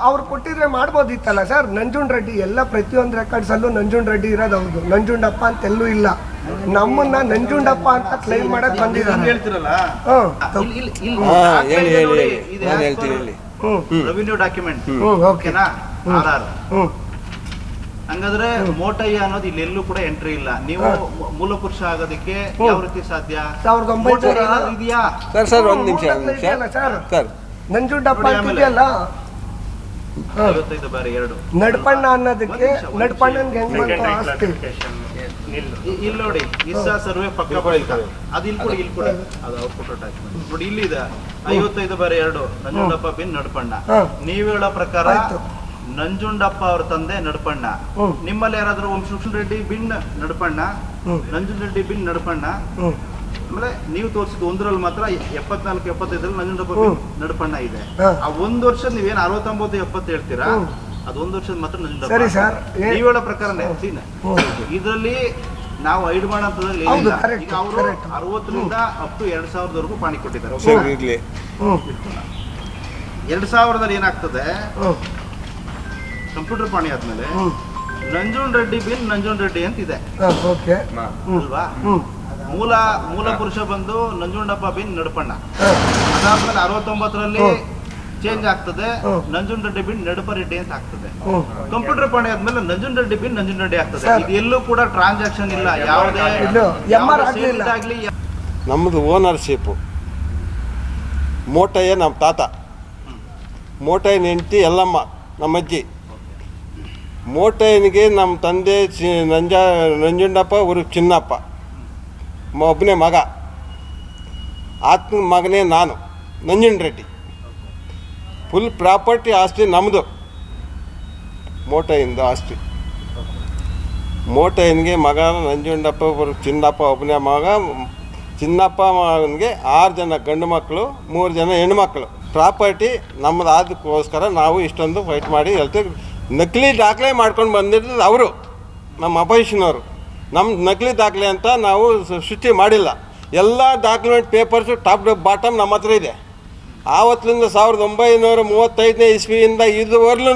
ಅವ್ರು ಕೊಟ್ಟಿದ್ರೆ ಮಾಡ್ಬೋದಿತ್ತಲ್ಲ ಸರ್? ನಂಜುಂಡ್ ರೆಡ್ಡಿ ಎಲ್ಲ ಪ್ರತಿಯೊಂದು ರೆಕಾರ್ಡ್ಸ್ ಅಲ್ಲೂ ನಂಜುಂಡ್ ರೆಡ್ಡಿ ಇರೋದು ಹೌದು ನಂಜುಂಡಪ್ಪ ಅಂತ ಎಲ್ಲೂ ಇಲ್ಲ. ನಮ್ಮನ್ನ ನಂಜುಂಡಪ್ಪ ಅಂತ ಕ್ಲೈಮ್ ಮಾಡಕ್ ಬಂದಿದ್ದಾರೆ.
ಹೇಳ್ತಿರಲ್ಲ? ರೆವಿನ್ಯೂ ಡಾಕ್ಯುಮೆಂಟ್
ಹ್ಮ್.
ಓಕೆನಾ? ಆಧಾರ್
ಹ್ಮ್.
ಹಂಗಾದ್ರೆ ಮೋಟಯ್ಯ ಅನ್ನೋದು ಇಲ್ಲಿ ಎಲ್ಲೂ ಕೂಡ ಎಂಟ್ರಿ ಇಲ್ಲ. ನೀವು ಮೂಲ ಪುರುಷ ಆಗೋದಕ್ಕೆ ಯಾವ ರೀತಿ ಸಾಧ್ಯ?
ಸಾವಿರದ ಒಂಬೈನೂರ
ಇದೆಯಾ?
ಸರ್ ಸರ್ ಒಂದು ನಿಮಿಷ ಒಂದು ನಿಮಿಷ.
ಸರ್?
ಸರ್.
ನಂಜುಂಡಪ್ಪ
ನೋಡಿ
ಅಂತ
ಆಮೇಲೆ.
ಇದೆಯಲ್ಲ
ಐವತ್ತೈದು ಬಾರಿ ಎರಡು.
ನಡ್ಪಣ್ಣ ಅನ್ನೋದಕ್ಕೆ ನಡ್ಪಣ್ಣನ್ಗೆ ಹೆಂಗ್ ಬಂತು ಆಸ್ತಿ?
ಇಲ್ಲಿ ನೋಡಿ ಇಸ್ಸಾ ಸರ್ವೆ ಪಕ್ಕ ಅದು ಇಲ್ಲಿ ಕೂಡ ಇಲ್ಲಿ ಕೂಡ ಅದು. ಔಟ್ಪುಟ್ ಅಟ್ಯಾಚ್ಮೆಂಟ್ ನೋಡಿ ನೋಡಿ ಇಲ್ಲಿದೆ. ಐವತ್ತೈದು ಬಾರಿ ಎರಡು. ನಂಜುಂಡಪ್ಪ ಬಿನ್ ನಡ್ಪಣ್ಣ.
ನೀವು
ನೀವ್ ಹೇಳೋ ಪ್ರಕಾರ
ಆಯ್ತು.
ನಂಜುಂಡಪ್ಪ ಅವ್ರ ತಂದೆ ನಡಪಣ್ಣ.
ಹ್ಮ್.
ನಿಮ್ಮಲ್ಲಿ ಯಾರಾದ್ರೂ ವಂಶವೃಕ್ಷ ರೆಡ್ಡಿ ಬಿನ್ ನಡಪಣ್ಣ?
ಹ್ಮ್.
ನಂಜುಂಡ ರೆಡ್ಡಿ ಬಿನ್ ನಡಪಣ್ಣ? ಆಮೇಲೆ ನೀವು ತೋರಿಸಿದ ಒಂದರಲ್ಲಿ ಮಾತ್ರ ಎಪ್ಪತ್ನಾಲ್ಕು ಎಪ್ಪತ್ತೈದರಲ್ಲಿ ನಂಜುಂಡಪ್ಪ ನಡಪಣ್ಣ ನಡ್ಪಣ್ಣ ಇದೆ.
ಹಾ.
ಆ ಒಂದ್ ವರ್ಷ ನೀವೇನ್ ಅರವತ್ತೊಂಬತ್ತು ಎಪ್ಪತ್ತು ಹೇಳ್ತೀರಾ?
ಹ್ಮ್.
ಅದು ಒಂದ್ ವರ್ಷದ ಮಾತ್ರ ನಂಜುಂಡಪ್ಪ
ಸರಿ ಸರ್. ಏ-
ನೀವ್ ಹೇಳೋ ಪ್ರಕಾರನೇ ಸೀನ ಇದರಲ್ಲಿ ನಾವು ಐಡ್ ಮಾಡಂತದಲ್ಲಿ
ಹೌದು,
ಏನಿಲ್ಲ.
correct,
ಈಗ ಅವರು
correct.
ಅರವತ್ತರಿಂದ ಅಪ್ ಟು ಎರಡ್ ಸಾವಿರದವರೆಗೂ ಪಾಣಿ ಕೊಟ್ಟಿದ್ದಾರೆ.
ಸರಿ. ಇರಲಿ.
ಹ್ಮ್
ಎರಡ್ ಸಾವಿರದಲ್ಲಿ ಏನಾಗ್ತದೆ? ಕಂಪ್ಯೂಟರ್ ಪಾಣಿ ಆದ್ಮೇಲೆ ನಂಜುನ್ ರೆಡ್ಡಿ ಬಿನ್ ನಂಜುನ್ ರೆಡ್ಡಿ ಅಂತ ಇದೆ.
ಓಕೆ.
ಅಲ್ವಾ? ಮೂಲ ಮೂಲ ಪುರುಷ ಬಂದು ನಂಜುಂಡಪ್ಪ ಬಿನ್ ನಡಪಣ್ಣ. ಅದಾದ್ಮೇಲೆ ಅರವತ್ತೊಂಬತ್ತರಲ್ಲಿ ಚೇಂಜ್ ಆಗ್ತದೆ. ನಂಜುನ್ ರೆಡ್ಡಿ ಬಿನ್ ನಡಪ ರೆಡ್ಡಿ ಅಂತ ಆಗ್ತದೆ. ಕಂಪ್ಯೂಟರ್ ಪಾಣಿ ಆದ್ಮೇಲೆ ನಂಜುನ್ ರೆಡ್ಡಿ ಬಿನ್ ನಂಜುನ್ ರೆಡ್ಡಿ ಆಗ್ತದೆ. ಇದು ಎಲ್ಲೂ ಕೂಡ ಟ್ರಾನ್ಸಾಕ್ಷನ್ ಇಲ್ಲ. ಯಾವುದೇ ಆಗ್ಲಿ.
ನಮ್ಮದು ಓನರ್ಶಿಪ್ ಮೋಟಯ್ಯ ನಮ್ಮ ತಾತ. ಮೋಟಯ್ಯನ ನೆಂಟಿ ಎಲ್ಲಮ್ಮ ನಮ್ಮ ಮೋಟಯ್ಯನಿಗೆ ನಮ್ಮ ತಂದೆ ಚಿ ನಂಜ ನಂಜುಂಡಪ್ಪ, ಊರು ಚಿನ್ನಪ್ಪ. ಮ- ಒಬ್ಬನೇ ಮಗ. ಆತನ ಮಗನೇ ನಾನು ನಂಜುಂಡ ರೆಡ್ಡಿ ಫುಲ್ ಪ್ರಾಪರ್ಟಿ ಆಸ್ತಿ ನಮ್ಮದು ಮೋಟಯ್ಯಂದು ಆಸ್ತಿ. ಮೋಟೈನಿಗೆ ಮಗ, ನಂಜುಂಡಪ್ಪ ಅವರು ಚಿನ್ನಪ್ಪ, ಒಬ್ಬನೇ ಮಗ. ಚಿನ್ನಪ್ಪ ಮಗನಿಗೆ ಆರು ಜನ ಗಂಡು ಮಕ್ಕಳು, ಮೂರು ಜನ ಹೆಣ್ಮಕ್ಳು ಪ್ರಾಪರ್ಟಿ ನಮ್ಮದು ಅದಕ್ಕೋಸ್ಕರ ನಾವು ಇಷ್ಟೊಂದು ಫೈಟ್ ಮಾಡಿ ಹೇಳ್ತೀವಿ. ನಕಲಿ ದಾಖಲೆ ಮಾಡ್ಕೊಂಡು ಬಂದಿರೋದು ಅವರು ನಮ್ಮ ಅಪೋಸಿಷನವರು. ನಮ್ಮ ನಕಲಿ ದಾಖಲೆ ಅಂತ ನಾವು ಸ- ಸೃಷ್ಟಿ ಮಾಡಿಲ್ಲ. ಎಲ್ಲ document papers top to bottom ನಮ್ಮ ಹತ್ರ ಇದೆ. ಆವತ್ತಿಂದ ಸಾವಿರದ ಒಂಬೈನೂರ ಮೂವತ್ತೈದನೇ ಇಸ್ವಿಯಿಂದ ಇದುವರೆಲೂ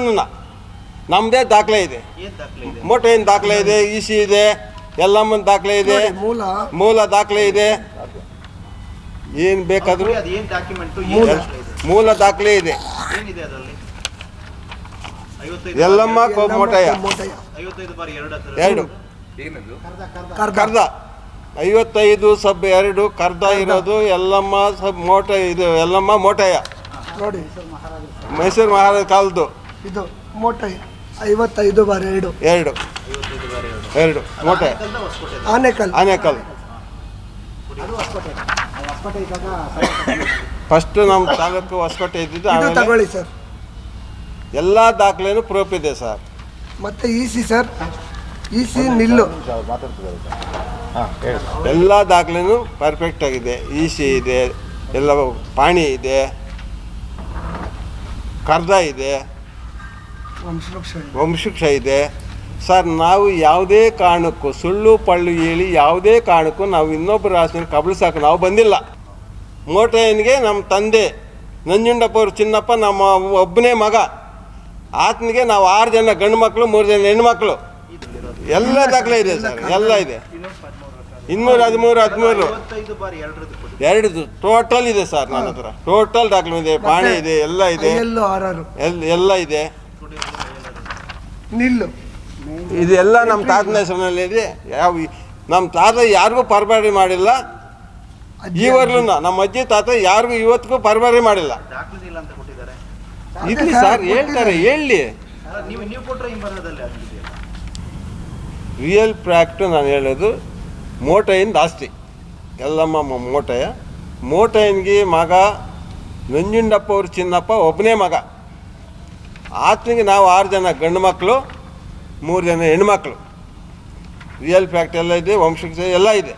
ನಮ್ಮದೇ ದಾಖಲೆ ಇದೆ.
ಮೋಟ ದಾಖಲೆ ಇದೆ?
ಮೋಟೇನ್ ದಾಖಲೆ ಇದೆ? ಇ ಸಿ ಇದೆ ಎಲ್ಲಮ್ಮನ ದಾಖಲೆ ಇದೆ
ಮೂಲ.
ಮೂಲ ದಾಖಲೆ ಇದೆ. ಏನು ಬೇಕಾದರೂ
ಏನ್ ಏನ್
ಮೂಲ ದಾಖಲೆ ಇದೆ?
ಏನಿದೆ ಅದರಲ್ಲಿ? ಐವತ್ತೈದು
ಎಲ್ಲಮ್ಮ
ಕೋಮೋಟಯ್ಯ ಎರಡು.
ಕರ್ದ
ಕರ್ದ. ಐವತ್ತೈದು ಸಬ್ ಎರಡು ಕರ್ದ ಇರೋದು ಎಲ್ಲಮ್ಮ ಸಬ್ ಮೋಟ ಇದು ಎಲ್ಲಮ್ಮ ಮೋಟಯ್ಯ.
ನೋಡಿ
ಮೈಸೂರು ಮಹಾರಾಜ ಕಾಲದ್ದು
ಇದು ಮೋಟಯ್ಯ ಐವತ್ತೈದು ಬಾರಿ ಎರಡು.
ಎರಡು.
ಎರಡು.
ಮೋಟಯ್ಯ.
ಆನೆಕಲ್
ಆನೆಕಲ್ ಫಸ್ಟ್ ನಮ್ಮ ತಾಲೂಕು ಹೊಸಕೋಟೆ ಇದ್ದಿದ್ದು
ತಗೊಳ್ಳಿ ಸರ್.
ಎಲ್ಲ ದಾಖಲೆನೂ ಪ್ರೂಫ್ ಇದೆ ಸರ್.
ಮತ್ತೆ E C sir. E C ನಿಲ್ಲು.
ಎಲ್ಲ ದಾಖಲೆನೂ ಪರ್ಫೆಕ್ಟ್ ಆಗಿದೆ. ಇ ಸಿ ಇದೆ ಎಲ್ಲ ಪಾಣಿ ಇದೆ ಕರ್ದ ಇದೆ
ವಂಶವೃಕ್ಷ ಇದೆ.
ಸರ್ ನಾವು ಯಾವುದೇ ಕಾರಣಕ್ಕೂ ಸುಳ್ಳು ಪಳ್ಳು ಹೇಳಿ ಯಾವುದೇ ಕಾರಣಕ್ಕೂ ನಾವು ಇನ್ನೊಬ್ಬರ ಆಸ್ತಿ ಕಬಳಿಸೋಕೆ ನಾವು ಬಂದಿಲ್ಲ. ಮೋಟೆಯನ್ಗೆ ನಮ್ಮ ತಂದೆ ನಂಜುಂಡಪ್ಪ ಅವರು ಚಿನ್ನಪ್ಪ ನಮ್ಮ ಒಬ್ಬನೇ ಮಗ. ಆತನಿಗೆ ನಾವು ಆರು ಜನ ಗಂಡು ಮಕ್ಕಳು ಮೂರು ಜನ ಹೆಣ್ಮಕ್ಳು. ಎಲ್ಲ ದಾಖಲೆ ಇದೆ ಸರ್ ಎಲ್ಲ ಇದೆ. ಇನ್ನೂರ ಹದಿಮೂರು ಹದಿಮೂರು. ಎರಡು ಟೋಟಲ್ ಇದೆ ಸರ್ ನನ್ನ ಹತ್ರ. ಟೋಟಲ್ ದಾಖಲೆ ಇದೆ ಪಾಣಿ ಇದೆ ಎಲ್ಲ ಇದೆ.
ಎಲ್ಲೋ
ಎಲ್ಲ ಇದೆ.
ನಿಲ್ಲು.
ಇದೆಲ್ಲ ನಮ್ಮ ತಾತನ ಹೆಸರಿನಲ್ಲಿ ಇದೆ. ಯಾವ ನಮ್ಮ ತಾತ ಯಾರಿಗೂ ಪರಬಾರಿ ಮಾಡಿಲ್ಲ. ಈವರೆಗೂ ನಮ್ಮ ಅಜ್ಜಿ ತಾತ ಯಾರಿಗೂ ಇವತ್ತಿಗೂ ಪರಬಾರಿ ಮಾಡಿಲ್ಲ
ದಾಖಲೆ ಇಲ್ಲ ಅಂತ ಕೊಟ್ಟಿದ್ದಾರೆ
ಇರ್ಲಿ ಸರ್ ಹೇಳ್ತಾರೆ ಹೇಳಿ. ರಿಯಲ್ ಫ್ಯಾಕ್ಟು ನಾನು ಹೇಳೋದು ಮೋಟೈನ್ ಆಸ್ತಿ. ಎಲ್ಲಮ್ಮ ಮೋಟಯ ಮೋಟೈನ್ಗೆ ಮಗ ನಂಜುಂಡಪ್ಪ ಅವ್ರ ಚಿನ್ನಪ್ಪ ಒಬ್ಬನೇ ಮಗ. ಆತನಿಗೆ ನಾವು ಆರು ಜನ ಗಂಡು ಮಕ್ಕಳು ಮೂರು ಜನ ಹೆಣ್ಮಕ್ಳು ರಿಯಲ್ ಫ್ಯಾಕ್ಟ್ ಎಲ್ಲ ಇದೆ ವಂಶಕ್ಕೆ ಎಲ್ಲ ಇದೆ.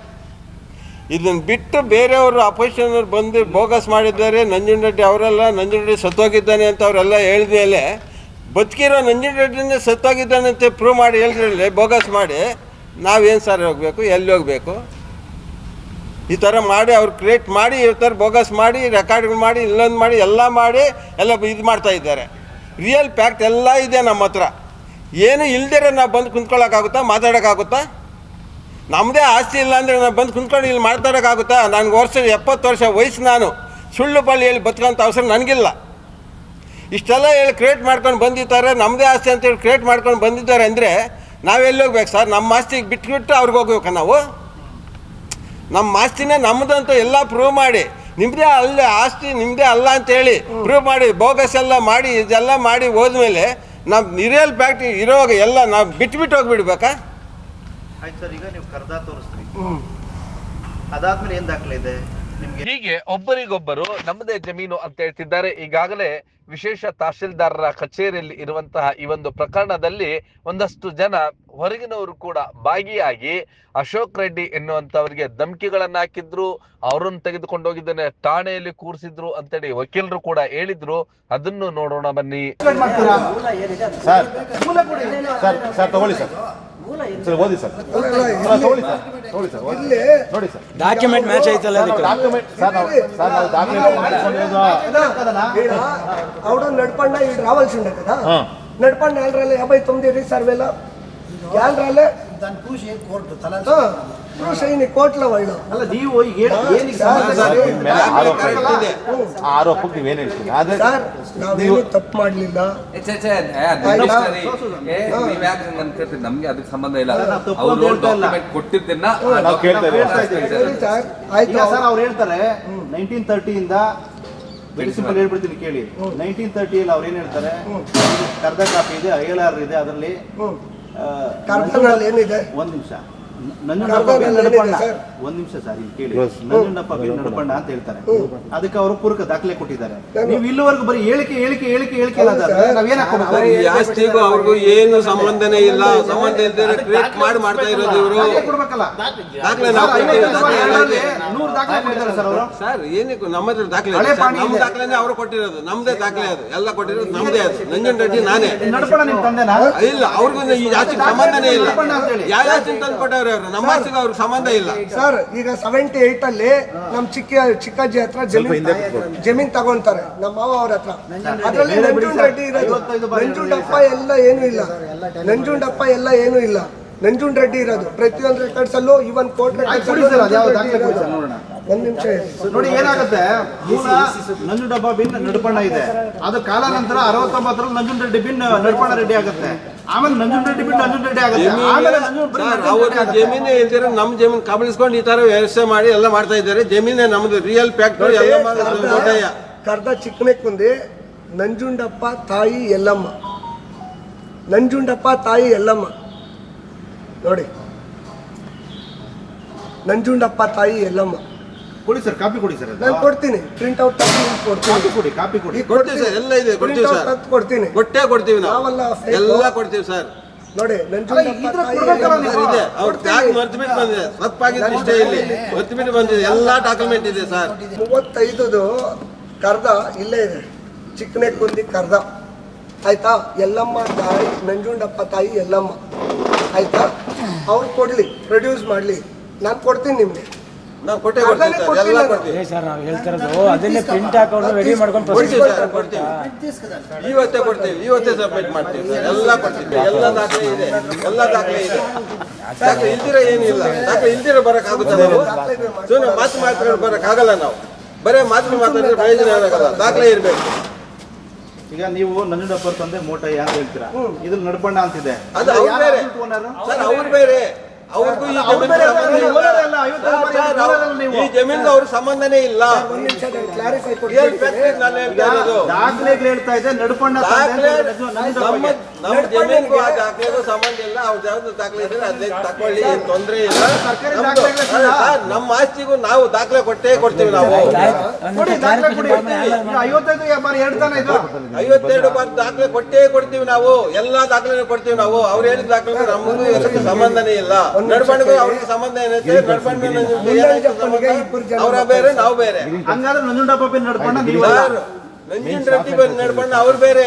ಇದನ್ನು ಬಿಟ್ಟು ಬೇರೆಯವರು ಅಪೋಸಿಷನವ್ರು ಬಂದು ಬೋಗಸ್ ಮಾಡಿದ್ದಾರೆ ನಂಜುಂಡರೆಡ್ಡಿ ಅವರೆಲ್ಲ ನಂಜುಂಡರೆಡ್ಡಿ ಸತ್ತೋಗಿದ್ದಾನೆ ಅಂತ ಅವರೆಲ್ಲ ಹೇಳಿದ ಮೇಲೆ ಬದುಕಿರೋ ನಂಜುಂಡರೆಡ್ಡಿನೇ ಸತ್ತೋಗಿದ್ದಾನೆ ಅಂತ ಪ್ರೂವ್ ಮಾಡಿ ಹೇಳಿದ್ರಲ್ಲಿ, ಬೋಗಸ್ ಮಾಡಿ, ನಾವೇನು ಸರ್ ಹೋಗಬೇಕು, ಎಲ್ಲಿ ಹೋಗಬೇಕು? ಈ ಥರ ಮಾಡಿ ಅವ್ರು ಕ್ರಿಯೇಟ್ ಮಾಡಿ, ಈ ಥರ ಬೋಗಸ್ ಮಾಡಿ ರೆಕಾರ್ಡ್ಗಳು ಮಾಡಿ ಇಲ್ಲೊಂದು ಮಾಡಿ, ಎಲ್ಲ ಮಾಡಿ, ಎಲ್ಲ ಇದು ಮಾಡ್ತಾ ಇದ್ದಾರೆ. ರಿಯಲ್ ಫ್ಯಾಕ್ಟ್ ಎಲ್ಲ ಇದೆ ನಮ್ಮ ಹತ್ರ. ಏನು ಇಲ್ದಿರ ನಾವು ಬಂದು ಕುಂತ್ಕೊಳ್ಳೋಕ್ಕಾಗುತ್ತಾ ಮಾತಾಡೋಕ್ಕಾಗುತ್ತಾ ನಮ್ಮದೇ ಆಸ್ತಿ ಇಲ್ಲ ಅಂದರೆ ನಾನು ಬಂದು ಕುಂತ್ಕೊಂಡು ಇಲ್ಲಿ ಮಾತಾಡೋಕ್ಕಾಗುತ್ತಾ? ನನಗೆ ವರ್ಷ ಎಪ್ಪತ್ತು ವರ್ಷ ವಯಸ್ಸು ನಾನು. ಸುಳ್ಳು ಬಳ್ಳಿ ಹೇಳಿ ಬದುಕೋಂಥ ಅವಸರ ನನಗಿಲ್ಲ. ಇಷ್ಟೆಲ್ಲ ಹೇಳಿ ಕ್ರಿಯೇಟ್ ಮಾಡ್ಕೊಂಡು ಬಂದಿದ್ದಾರೆ. ನಮ್ಮದೇ ಆಸ್ತಿ ಅಂತೇಳಿ ಕ್ರಿಯೇಟ್ ಮಾಡ್ಕೊಂಡು ಬಂದಿದ್ದಾರೆ ಅಂದರೆ ನಾವೆಲ್ಲಿ ಹೋಗ್ಬೇಕು ಸರ್? ನಮ್ಮ ಆಸ್ತಿಗೆ ಬಿಟ್ಬಿಟ್ಟು ಅವ್ರಿಗೆ ಹೋಗ್ಬೇಕಾ ನಾವು? ನಮ್ಮ ಆಸ್ತಿನೇ ನಮ್ಮದಂತ ಎಲ್ಲ ಪ್ರೂವ್ ಮಾಡಿ. ನಿಮ್ಮದೇ ಅಲ್ಲ ಆಸ್ತಿ ನಿಮ್ಮದೇ ಅಲ್ಲ ಅಂತೇಳಿ ಪ್ರೂವ್ ಮಾಡಿ. ಬೋಗಸ್ ಎಲ್ಲ ಮಾಡಿ, ಇದೆಲ್ಲ ಮಾಡಿ ಹೋದ್ಮೇಲೆ ನಮ್ಮ ನಿರೇಲ್ ಫ್ಯಾಕ್ಟ್ರಿ ಇರೋವಾಗ ಎಲ್ಲ ನಾವು ಬಿಟ್ಬಿಟ್ಟು ಹೋಗ್ಬಿಡ್ಬೇಕಾ?
ಆಯ್ತು ಸರ್ ಈಗ ನೀವು ಕರ್ದ ತೋರಿಸ್ತೀರಿ ಅದಾದ್ಮೇಲೆ ಏನ್ ದಾಖಲೆ ಇದೆ? ನಿಮ್ಗೆ?
ಹೀಗೆ ಒಬ್ಬರಿಗೊಬ್ಬರು ನಮ್ಮದೇ ಜಮೀನು ಅಂತ ಹೇಳ್ತಿದ್ದಾರೆ. ಈಗಾಗಲೇ ವಿಶೇಷ ತಹಶೀಲ್ದಾರರ ಕಚೇರಿಯಲ್ಲಿ ಇರುವಂತಹ ಈ ಒಂದು ಪ್ರಕರಣದಲ್ಲಿ ಒಂದಷ್ಟು ಜನ ಹೊರಗಿನವರು ಕೂಡ ಭಾಗಿಯಾಗಿ ಅಶೋಕ್ ರೆಡ್ಡಿ ಎನ್ನುವಂತವರಿಗೆ ಧಮಕಿಗಳನ್ನ ಹಾಕಿದ್ರು ಅವರನ್ನು ತೆಗೆದುಕೊಂಡು ಹೋಗಿದ್ದಾನೆ ಠಾಣೆಯಲ್ಲಿ ಕೂರಿಸಿದ್ರು ಅಂತೇಳಿ ವಕೀಲರು ಕೂಡ ಹೇಳಿದ್ರು. ಅದನ್ನು ನೋಡೋಣ ಬನ್ನಿ.
ಸರ್ ಸರ್ ಸರ್ ತಗೊಳ್ಳಿ ಸರ್ ಸರ್ ಓದಿ ಸರ್ ಸರ್, ತಗೊಳ್ಳಿ ಸರ್ ತಗೊಳ್ಳಿ ಸರ್ ಓದಿ.
ಇಲ್ಲಿ
ನೋಡಿ ಸರ್
ಡಾಕ್ಯುಮೆಂಟ್ ಮ್ಯಾಚ್ ಐತಲ್ಲ
ಡಾಕ್ಯುಮೆಂಟ್ ಸರ್ ನಾವು ಸರ್ ನಾವು ಡಾಕ್ಯುಮೆಂಟ್ ಮಾಡ್ಕೊಂಡಿರೋದು
ఈడ ఆవిడ నడపండి ఈడు రావాల్సిండే కదా నడపండి ఏళ్ళు రాలే యాభై తొమ్మిది సర్వేలో ఏళ్ళు రాలే
దాన్ని చూసి కోర్టు తల
చూసి అయింది కోట్ల వాళ్ళు
ಅಲ್ಲ ನೀವು ಈಗ ಏನ್- ಏನಿಗೆ ಸಂಬಂಧ
ಸರ್
ಇದೆ?
ನಿಮ್ಮ ಮೇಲೆ ಆರೋಪ ಇದೆ. ಆ ಆರೋಪಕ್ಕೆ ನೀವೇನು ಹೇಳ್ತೀರಿ ಆದ್ರೆ
సార్ ನಾವೇನು ತಪ್ಪು ಮಾಡಲಿಲ್ಲ
ನಮ್ಗೆ ಅದಕ್ಕೆ ಸಂಬಂಧ ಇಲ್ಲ
ನಾವು ತಪ್ಪು
ಅವರು
ಅಂತ ಹೇಳ್ತಾ ಇಲ್ಲ.
ಡಾಕ್ಯುಮೆಂಟ್ ಕೊಟ್ಟಿದ್ದನ್ನ
ನಾವು ಕೇಳ್ತಾ ಇದ್ದೀವಿ
ಸರಿ ಸರ್ ಆಯ್ತು
ಈಗ ಸರ್ ಅವ್ರು ಹೇಳ್ತಾರೆ ನೈನ್ಟೀನ್ ತರ್ಟಿಯಿಂದ ವೆರಿ ಸಿಂಪಲ್ ಹೇಳ್ಬಿಡ್ತೀನಿ ಕೇಳಿ ನೈನ್ಟೀನ್ ತರ್ಟಿಯಲ್ಲಿ ಅವ್ರು ಏನ್ ಹೇಳ್ತಾರೆ ಕರ್ದ ಕಾಪಿ ಇದೆ ಐ ಎಲ್ ಆರ್ ಇದೆ ಅದರಲ್ಲಿ
ಕರ್ಕನಲ್ಲಿ ಏನಿದೆ?
ಒಂದು ನಿಮಿಷ. ನಂಜುಂಡಪ್ಪ ಬಿ ನಡಪಣ್ಣ ಒಂದ್ ನಿಮಿಷ ಸರ್ ಇಲ್ಲಿ ಕೇಳಿ. ನಂಜುಂಡಪ್ಪ ಬಿ ನಡಪಣ್ಣ ಅಂತ ಹೇಳ್ತಾರೆ. ಅದಕ್ಕೆ ಅವರು ಪೂರಕ ದಾಖಲೆ ಕೊಟ್ಟಿದ್ದಾರೆ. ನೀವು ಇಲ್ಲಿವರೆಗೂ ಬರೀ ಹೇಳಿಕೆ ಹೇಳಿಕೆ ಹೇಳಿಕೆ ಹೇಳಿಕೆ ನಾವೇನ್
ಆಸ್ತಿಗೂ ಅವ್ರಿಗೂ ಏನು ಸಂಬಂಧನೇ ಇಲ್ಲ. ಸಂಬಂಧ ಇದ್ದರೆ ಕ್ರಿಯೇಟ್ ಮಾಡಿ ಮಾಡ್ತಾ ಇರೋದು ಇವರು.
ದಾಖಲೆ ಕೊಡ್ಬೇಕಲ್ಲ.
ದಾಖಲೆ.
ನೂರು ದಾಖಲೆ ಕೊಟ್ಟಿದ್ದಾರೆ ಸರ್ ಅವರು.
ಸರ್ ಏನಕ್ಕೆ ನಮ್ಮ ಹತ್ರ ದಾಖಲೆ ನಮ್ಮ ದಾಖಲೆನೇ ಅವರು ಕೊಟ್ಟಿರೋದು. ನಮ್ದೇ ದಾಖಲೆ ಅದು. ಎಲ್ಲ ಕೊಟ್ಟಿರೋದು ನಮ್ದೇ ಅದು. ನಂಜನ್ ರೆಡ್ಡಿ ನಾನೇ.
ನಡಪಣ್ಣ ನಿಮ್ ತಂದೆನಾ?
ಇಲ್ಲ ಅವ್ರಿಗೂ ಈ ಆಸ್ತಿಗೆ ಸಂಬಂಧನೇ ಇಲ್ಲ.
ನಡಪಣ್ಣ ಅಂತ ಹೇಳಿ.
ಯಾವ ಆಸ್ತಿ ತಂದು ಕೊಟ್ಟವ್ರೆ ಅವರು ನಮ್ಮ ಆಸ್ತಿಗೆ ಅವ್ರಿಗೆ ಸಂಬಂಧ ಇಲ್ಲ.
ಸರ್ ಈಗ ಸೆವೆಂಟಿ ಏಟ್ ಅಲ್ಲಿ ನಮ್ ಚಿಕ್ಕ ಚಿಕ್ಕಜ್ಜಿ ಹತ್ರ ಜಮೀನ್ ಜಮೀನ್ ತಗೊಂತಾರೆ ನಮ್ಮ ಮಾವ ಅವ್ರ ಹತ್ರ. ಅದ್ರಲ್ಲಿ ರೆಡ್ಡಿ ಇರೋದು. ನಂಜುಂಡಪ್ಪ ಎಲ್ಲ ಏನು ಇಲ್ಲ. ನಂಜುಂಡಪ್ಪ ಎಲ್ಲ ಏನು ಇಲ್ಲ. ನಂಜುಂಡ್ ರೆಡ್ಡಿ ಇರೋದು. ಪ್ರತಿಯೊಂದು ರೆಕಾರ್ಡ್ಸ್ ಅಲ್ಲೂ ಇವನ್ ಕೋರ್ಟ್
ಆಯ್ತು,
ಒಂದ್ ನಿಮಿಷ.
ನೋಡಿ ಏನಾಗುತ್ತೆ? ಮೂಲ ನಂಜುಂಡಪ್ಪ ಬಿನ್ ನಡ್ಪಣ ಇದೆ. ಅದು ಕಾಲಾನಂತರ ಅರವತ್ತೊಂಬತ್ತರಲ್ಲಿ ನಂಜುಂಡ ರೆಡ್ಡಿ ಬಿನ್ ನಡ್ಪಣ ರೆಡ್ಡಿ ಆಗುತ್ತೆ. ಆಮೇಲೆ ನಂಜುನ್ ರೆಡ್ಡಿ ಬಿನ್ ನಂಜುನ್ ರೆಡ್ಡಿ ಆಗುತ್ತೆ. ಆಮೇಲೆ
ಅವ್ರ ಜಮೀನೇ ಇಲ್ದಿರ ನಮ್ಮ ಜಮೀನು ಕಬಳಿಸ್ಕೊಂಡು ಈ ತರ ವ್ಯವಸ್ಥೆ ಮಾಡಿ ಎಲ್ಲ ಮಾಡ್ತಾ ಇದ್ದಾರೆ. ಜಮೀನೇ ನಮ್ದು ರಿಯಲ್ ಫ್ಯಾಕ್ಟರಿ ಎಲ್ಲ
ಕರ್ದ ಚಿಕ್ಕನೆಕ್ಕುಂದಿ ನಂಜುಂಡಪ್ಪ ತಾಯಿ ಎಲ್ಲಮ್ಮ. ನಂಜುಂಡಪ್ಪ ತಾಯಿ ಎಲ್ಲಮ್ಮ. ನೋಡಿ. ನಂಜುಂಡಪ್ಪ ತಾಯಿ ಎಲ್ಲಮ್ಮ.
ಕೊಡಿ ಸರ್ ಕಾಪಿ ಕೊಡಿ ಸರ್ ಅದು.
ನಾನು ಕೊಡ್ತೀನಿ. ಪ್ರಿಂಟ್ ಔಟ್ ಕೊಡ್ತೀನಿ.
ಕಾಪಿ ಕೊಡಿ ಕಾಪಿ ಕೊಡಿ.
ಕೊಡ್ತೀವಿ ಸರ್ ಎಲ್ಲ ಇದೆ ಕೊಡ್ತೀವಿ ಸರ್.
ತೆಗ್ದು ಕೊಡ್ತೀನಿ.
ಕೊಟ್ಟೇ ಕೊಡ್ತೀವಿ ನಾವು.
ನಾವೆಲ್ಲ fake.
ಎಲ್ಲ ಕೊಡ್ತೀವಿ ಸರ್.
ನೋಡಿ ನಂಜುಂಡಪ್ಪ
ಇದ್ರ
ತಾಯಿ
ಕೊಡ್ಬೇಕಲ್ಲ ನೀವು?
ಇದೆ. ಅವ್ರು ಟ್ಯಾಗ್ ಮರ್ತು ಬಿಟ್ಟು ಬಂದಿದೆ. ತಪ್ಪಾಗಿದ್ದು ಇಷ್ಟೇ ಇಲ್ಲಿ. ಮರ್ತಿಬಿಟ್ಟು ಬಂದಿದೆ. ಎಲ್ಲ ಡಾಕ್ಯುಮೆಂಟ್ ಇದೆ ಸರ್.
ಮೂವತ್ತೈದುದು ಕರ್ದ ಇಲ್ಲೇ ಇದೆ. ಚಿಕ್ಕನೆ ಕುಂದಿ ಕರ್ದ. ಆಯ್ತಾ? ಎಲ್ಲಮ್ಮ ತಾಯಿ ನಂಜುಂಡಪ್ಪ ತಾಯಿ ಎಲ್ಲಮ್ಮ. ಆಯ್ತಾ? ಅವ್ರು ಕೊಡ್ಲಿ ಪ್ರೊಡ್ಯೂಸ್ ಮಾಡ್ಲಿ. ನಾನು ಕೊಡ್ತೀನಿ ನಿಮಗೆ.
ನಾವು ಕೊಟ್ಟೆ ಕೊಡ್ತೀವಿ ಸರ್ ಎಲ್ಲ ಕೊಡ್ತೀವಿ.
ಸರ್ ನಾವು ಹೇಳ್ತಿರೋದು ಅದನ್ನೇ ಪ್ರಿಂಟ್ ಹಾಕೊಂಡು ರೆಡಿ ಮಾಡ್ಕೊಂಡು
ಕೊಡ್ತೀವಿ ಸರ್ ಕೊಡ್ತೀವಿ. ಇವತ್ತೇ ಕೊಡ್ತೀವಿ ಇವತ್ತೇ ಸಬ್ಮಿಟ್ ಮಾಡ್ತೀವಿ ಸರ್ ಎಲ್ಲ ಕೊಡ್ತೀವಿ ಎಲ್ಲ ದಾಖಲೆ ಇದೆ ಎಲ್ಲ ದಾಖಲೆ ಇದೆ. ದಾಖಲೆ ಇಲ್ದಿರ ಏನಿಲ್ಲ ದಾಖಲೆ ಇಲ್ದಿರ ಬರೋಕ್ಕಾಗುತ್ತೆ ನಾವು? ಸುಮ್ಮನೆ ಮಾತು ಮಾತಾಡಿ ಬರೋಕ್ಕಾಗಲ್ಲ ನಾವು. ಬರೇ ಮಾತು ಮಾತಾಡಿದ್ರೆ ಪ್ರಯೋಜನ ಏನಾಗಲ್ಲ ದಾಖಲೆ ಇರಬೇಕು.
ಈಗ ನೀವು ನಂಜುಂಡಪ್ಪ ತಂದೆ ಮೋಟಯ್ಯ ಅಂತ ಹೇಳ್ತೀರಾ? ಇದನ್ನ ನಡ್ಬಣ್ಣ ಅಂತಿದೆ
ಅದು ಅವ್ರು ಬೇರೆ. ಸರ್ ಅವ್ರು ಬೇರೆ. ಈ
ಜಮೀನ್
ಜಮೀನಿಗೂ ಅವ್ರ ಸಂಬಂಧನೇ ಇಲ್ಲ.
ದಾಖಲೆಗಳು ಹೇಳ್ತಾ ಇದೆ ನಡ್ಬಣ್ಣ
ಜಮೀನಿಗೂ ಆ ದಾಖಲೆಗೂ ಸಂಬಂಧ ಇಲ್ಲ ಅವ್ರ ಯಾವ್ದು ದಾಖಲೆ ಇದ್ರೆ ಅದೇ ತಕೊಳ್ಳಿ ಏನ್ ತೊಂದ್ರೆ ಇಲ್ಲ.
ಸರ್ಕಾರಿ
ನಮ್ದು- ನಮ್ಮ ಆಸ್ತಿಗೂ ನಾವು ದಾಖಲೆ ಕೊಟ್ಟೇ ಕೊಡ್ತೀವಿ ನಾವು.
ಕೊಡಿ, ದಾಖಲೆ ಕೊಡಿ. ಇದು ಐವತ್ತೈದು ಬಾರಿ ಎರಡು ತಾನೇ ಇದು.
ಐವತ್ತೆರಡು ಬಾರಿ ದಾಖಲೆ ಕೊಟ್ಟೇ ಕೊಡ್ತೀವಿ ನಾವು. ಎಲ್ಲಾ ದಾಖಲೆ ಕೊಡ್ತೀವಿ ನಾವು. ಅವ್ರು ಹೇಳಿದ ದಾಖಲೆ ನಮಗೂ ಇದಕ್ಕೆ ಸಂಬಂಧನೇ ಇಲ್ಲ. ನಡ್ಬಣ್ಣಿಗೂ ಅವ್ರಿಗೆ ಸಂಬಂಧ ಏನೈತೆ? ನಡ್ಬಣ್ಣ ಅವರ ಬೇರೆ ನಾವು ಬೇರೆ.
ಹಂಗಾದ್ರೆ ನಂಜುಂಡಪ್ಪ ನೀವು
ಸರ್ ರೆಡ್ಡಿ ಬಂದು ನಡ್ಬಣ್ಣ ಅವ್ರು ಬೇರೆ.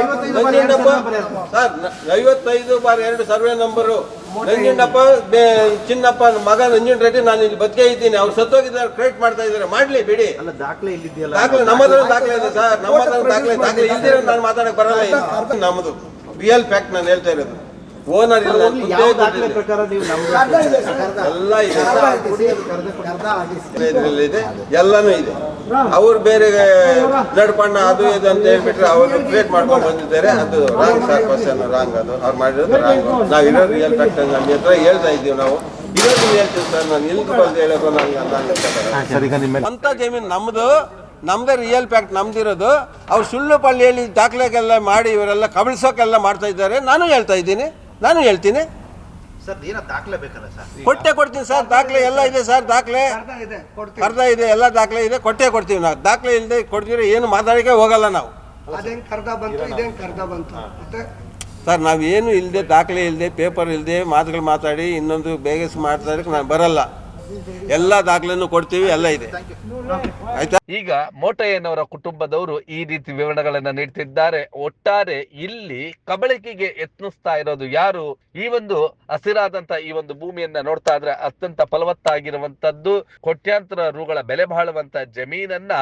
ಐವತ್ತೈದು ಬಾರಿ ಎರಡು ಸರ್ವೆ ನಂಬರ್
ಸರ್ ನ- ಐವತ್ತೈದು ಬಾರ್ ಎರಡು ಸರ್ವೆ ನಂಬರು. ನಂಜುಂಡಪ್ಪ ಚಿನ್ನಪ್ಪ ಮಗ ನಂಜುಂಡ ರೆಡ್ಡಿ ನಾನು ಇಲ್ಲಿ ಬದುಕೇ ಇದ್ದೀನಿ. ಅವ್ರು ಸತ್ತೋಗಿದ್ದಾರೆ ಕ್ರಿಯೇಟ್ ಮಾಡ್ತಾ ಇದ್ದಾರೆ. ಮಾಡ್ಲಿ ಬಿಡಿ.
ಅಲ್ಲ ದಾಖಲೆ
ದಾಖಲೆ ನಮ್ಮ ಹತ್ರ ದಾಖಲೆ ಇದೆ ಸರ್. ನಮ್ಮ ದಾಖಲೆ ದಾಖಲೆ ಇಲ್ದಿರೋ ನಾನು ಮಾತಾಡಕ್ ಬರಲ್ಲ. ನಮ್ಮದು ರಿಯಲ್ ಫ್ಯಾಕ್ಟ್ ನಾನು ಹೇಳ್ತಾ ಇರೋದು. ಓನರ್ ಇಲ್ಲ
ಹೋಗ್ಲಿ, ಯಾವ ದಾಖಲೆ ಪ್ರಕಾರ ನೀವು ನಮ್ಗೆ
ಎಲ್ಲ ಇದೆ. ಇದ್ರಲ್ಲಿ ಇದೆ ಎಲ್ಲಾನು ಇದೆ. ಅವ್ರು ಬೇರೆ ನಡ್ಕೊಂಡ ಅದು ಇದು ಅಂತ ಹೇಳ್ಬಿಟ್ರೆ ಅವರು ಕ್ರಿಯೇಟ್ ಮಾಡ್ಕೊಂಡು ಬಂದಿದ್ದಾರೆ. ಅದು ರಾಂಗ್ ಸರ್ ಕ್ವಶನ್ ರಾಂಗ್ ಅದು. ಅವ್ರು ಮಾಡಿರೋದು ರಾಂಗ್ ನಾವು ಇರೋ ರಿಯಲ್ ಫ್ಯಾಕ್ಟ್ ನಮ್ಮ ಹತ್ರ ಹೇಳ್ತಾ ಇದ್ದೀವಿ ನಾವು. ಇರೋದು ಹೇಳ್ತೀವಿ ಸರ್ ನಾನು ಇಲ್ದು ಬಂದು ಹೇಳೋದು ನಂಗೆ ಅಂತ ಜಮೀನು ನಮ್ಮದು ನಮ್ದೇ ರಿಯಲ್ ಫ್ಯಾಕ್ಟ್ ನಮ್ದಿರೋದು. ಅವ್ರು ಸುಳ್ಳು ಪಳ್ಳಿಯಲ್ಲಿ ದಾಖಲೆಗೆಲ್ಲ ಮಾಡಿ ಇವರೆಲ್ಲ ಕಬಳಿಸೋಕೆಲ್ಲ ಮಾಡ್ತಾ ಇದ್ದಾರೆ. ನಾನು ಹೇಳ್ತಾ ಇದ್ದೀನಿ. ನಾನು ಹೇಳ್ತೀನಿ.
ಸರ್ ಏನೋ ದಾಖಲೆ ಬೇಕಲ್ಲ ಸರ್?
ಕೊಟ್ಟೆ ಕೊಡ್ತೀನಿ ಸರ್ ದಾಖಲೆ ಎಲ್ಲ ಇದೆ ಸರ್ ದಾಖಲೆ. ಅರ್ಧ ಇದೆ ಎಲ್ಲ ದಾಖಲೆ ಇದೆ ಕೊಟ್ಟೆ ಕೊಡ್ತೀವಿ ನಾವು. ದಾಖಲೆ ಇಲ್ಲದೆ ಕೊಡ್ತೀವಿ ಏನು ಮಾತಾಡಕ್ಕೆ ಹೋಗಲ್ಲ ನಾವು.
ಅದೇನ್ ಕರ್ದ ಬಂತು ಇದೇನ್ ಕರ್ದ ಬಂತು? ಮತ್ತೆ?
ಸರ್ ನಾವು ಏನು ಇಲ್ಲದೆ ದಾಖಲೆ ಇಲ್ಲದೆ ಪೇಪರ್ ಇಲ್ಲದೆ ಮಾತುಗಳು ಮಾತಾಡಿ ಇನ್ನೊಂದು ಬೇಗ ಮಾತಾಡಕ್ಕೆ ನಾನು ಬರಲ್ಲ. ಎಲ್ಲ ದಾಖಲೆನೂ ಕೊಡ್ತೀವಿ, ಎಲ್ಲ ಇದೆ. ಆಯ್ತಾ?
ಈಗ ಮೋಟಯ್ಯನವರ ಕುಟುಂಬದವರು ಈ ರೀತಿ ವಿವರಣೆಗಳನ್ನ ನೀಡ್ತಿದ್ದಾರೆ. ಒಟ್ಟಾರೆ ಇಲ್ಲಿ ಕಬಳಿಕೆಗೆ ಯತ್ನಿಸ್ತಾ ಇರೋದು ಯಾರು? ಈ ಒಂದು ಹಸಿರಾದಂತ ಈ ಒಂದು ಭೂಮಿಯನ್ನ ನೋಡ್ತಾ ಇದ್ರೆ ಅತ್ಯಂತ ಫಲವತ್ತಾಗಿರುವಂತದ್ದು ಕೋಟ್ಯಾಂತರ ರೂಗಳ ಬೆಲೆ ಬಾಳುವಂತ ಜಮೀನನ್ನ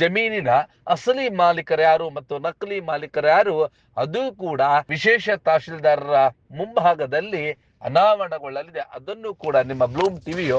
ಜಮೀನಿನ ಅಸಲಿ ಮಾಲೀಕರ್ಯಾರು ಮತ್ತು ನಕಲಿ ಮಾಲೀಕರ್ಯಾರು ಅದು ಕೂಡ ವಿಶೇಷ ತಹಶೀಲ್ದಾರರ ಮುಂಭಾಗದಲ್ಲಿ ಅನಾವರಣಗೊಳ್ಳಲಿದೆ. ಅದನ್ನು ಕೂಡ ನಿಮ್ಮ ಬ್ಲೂಮ್ ಟಿವಿಯು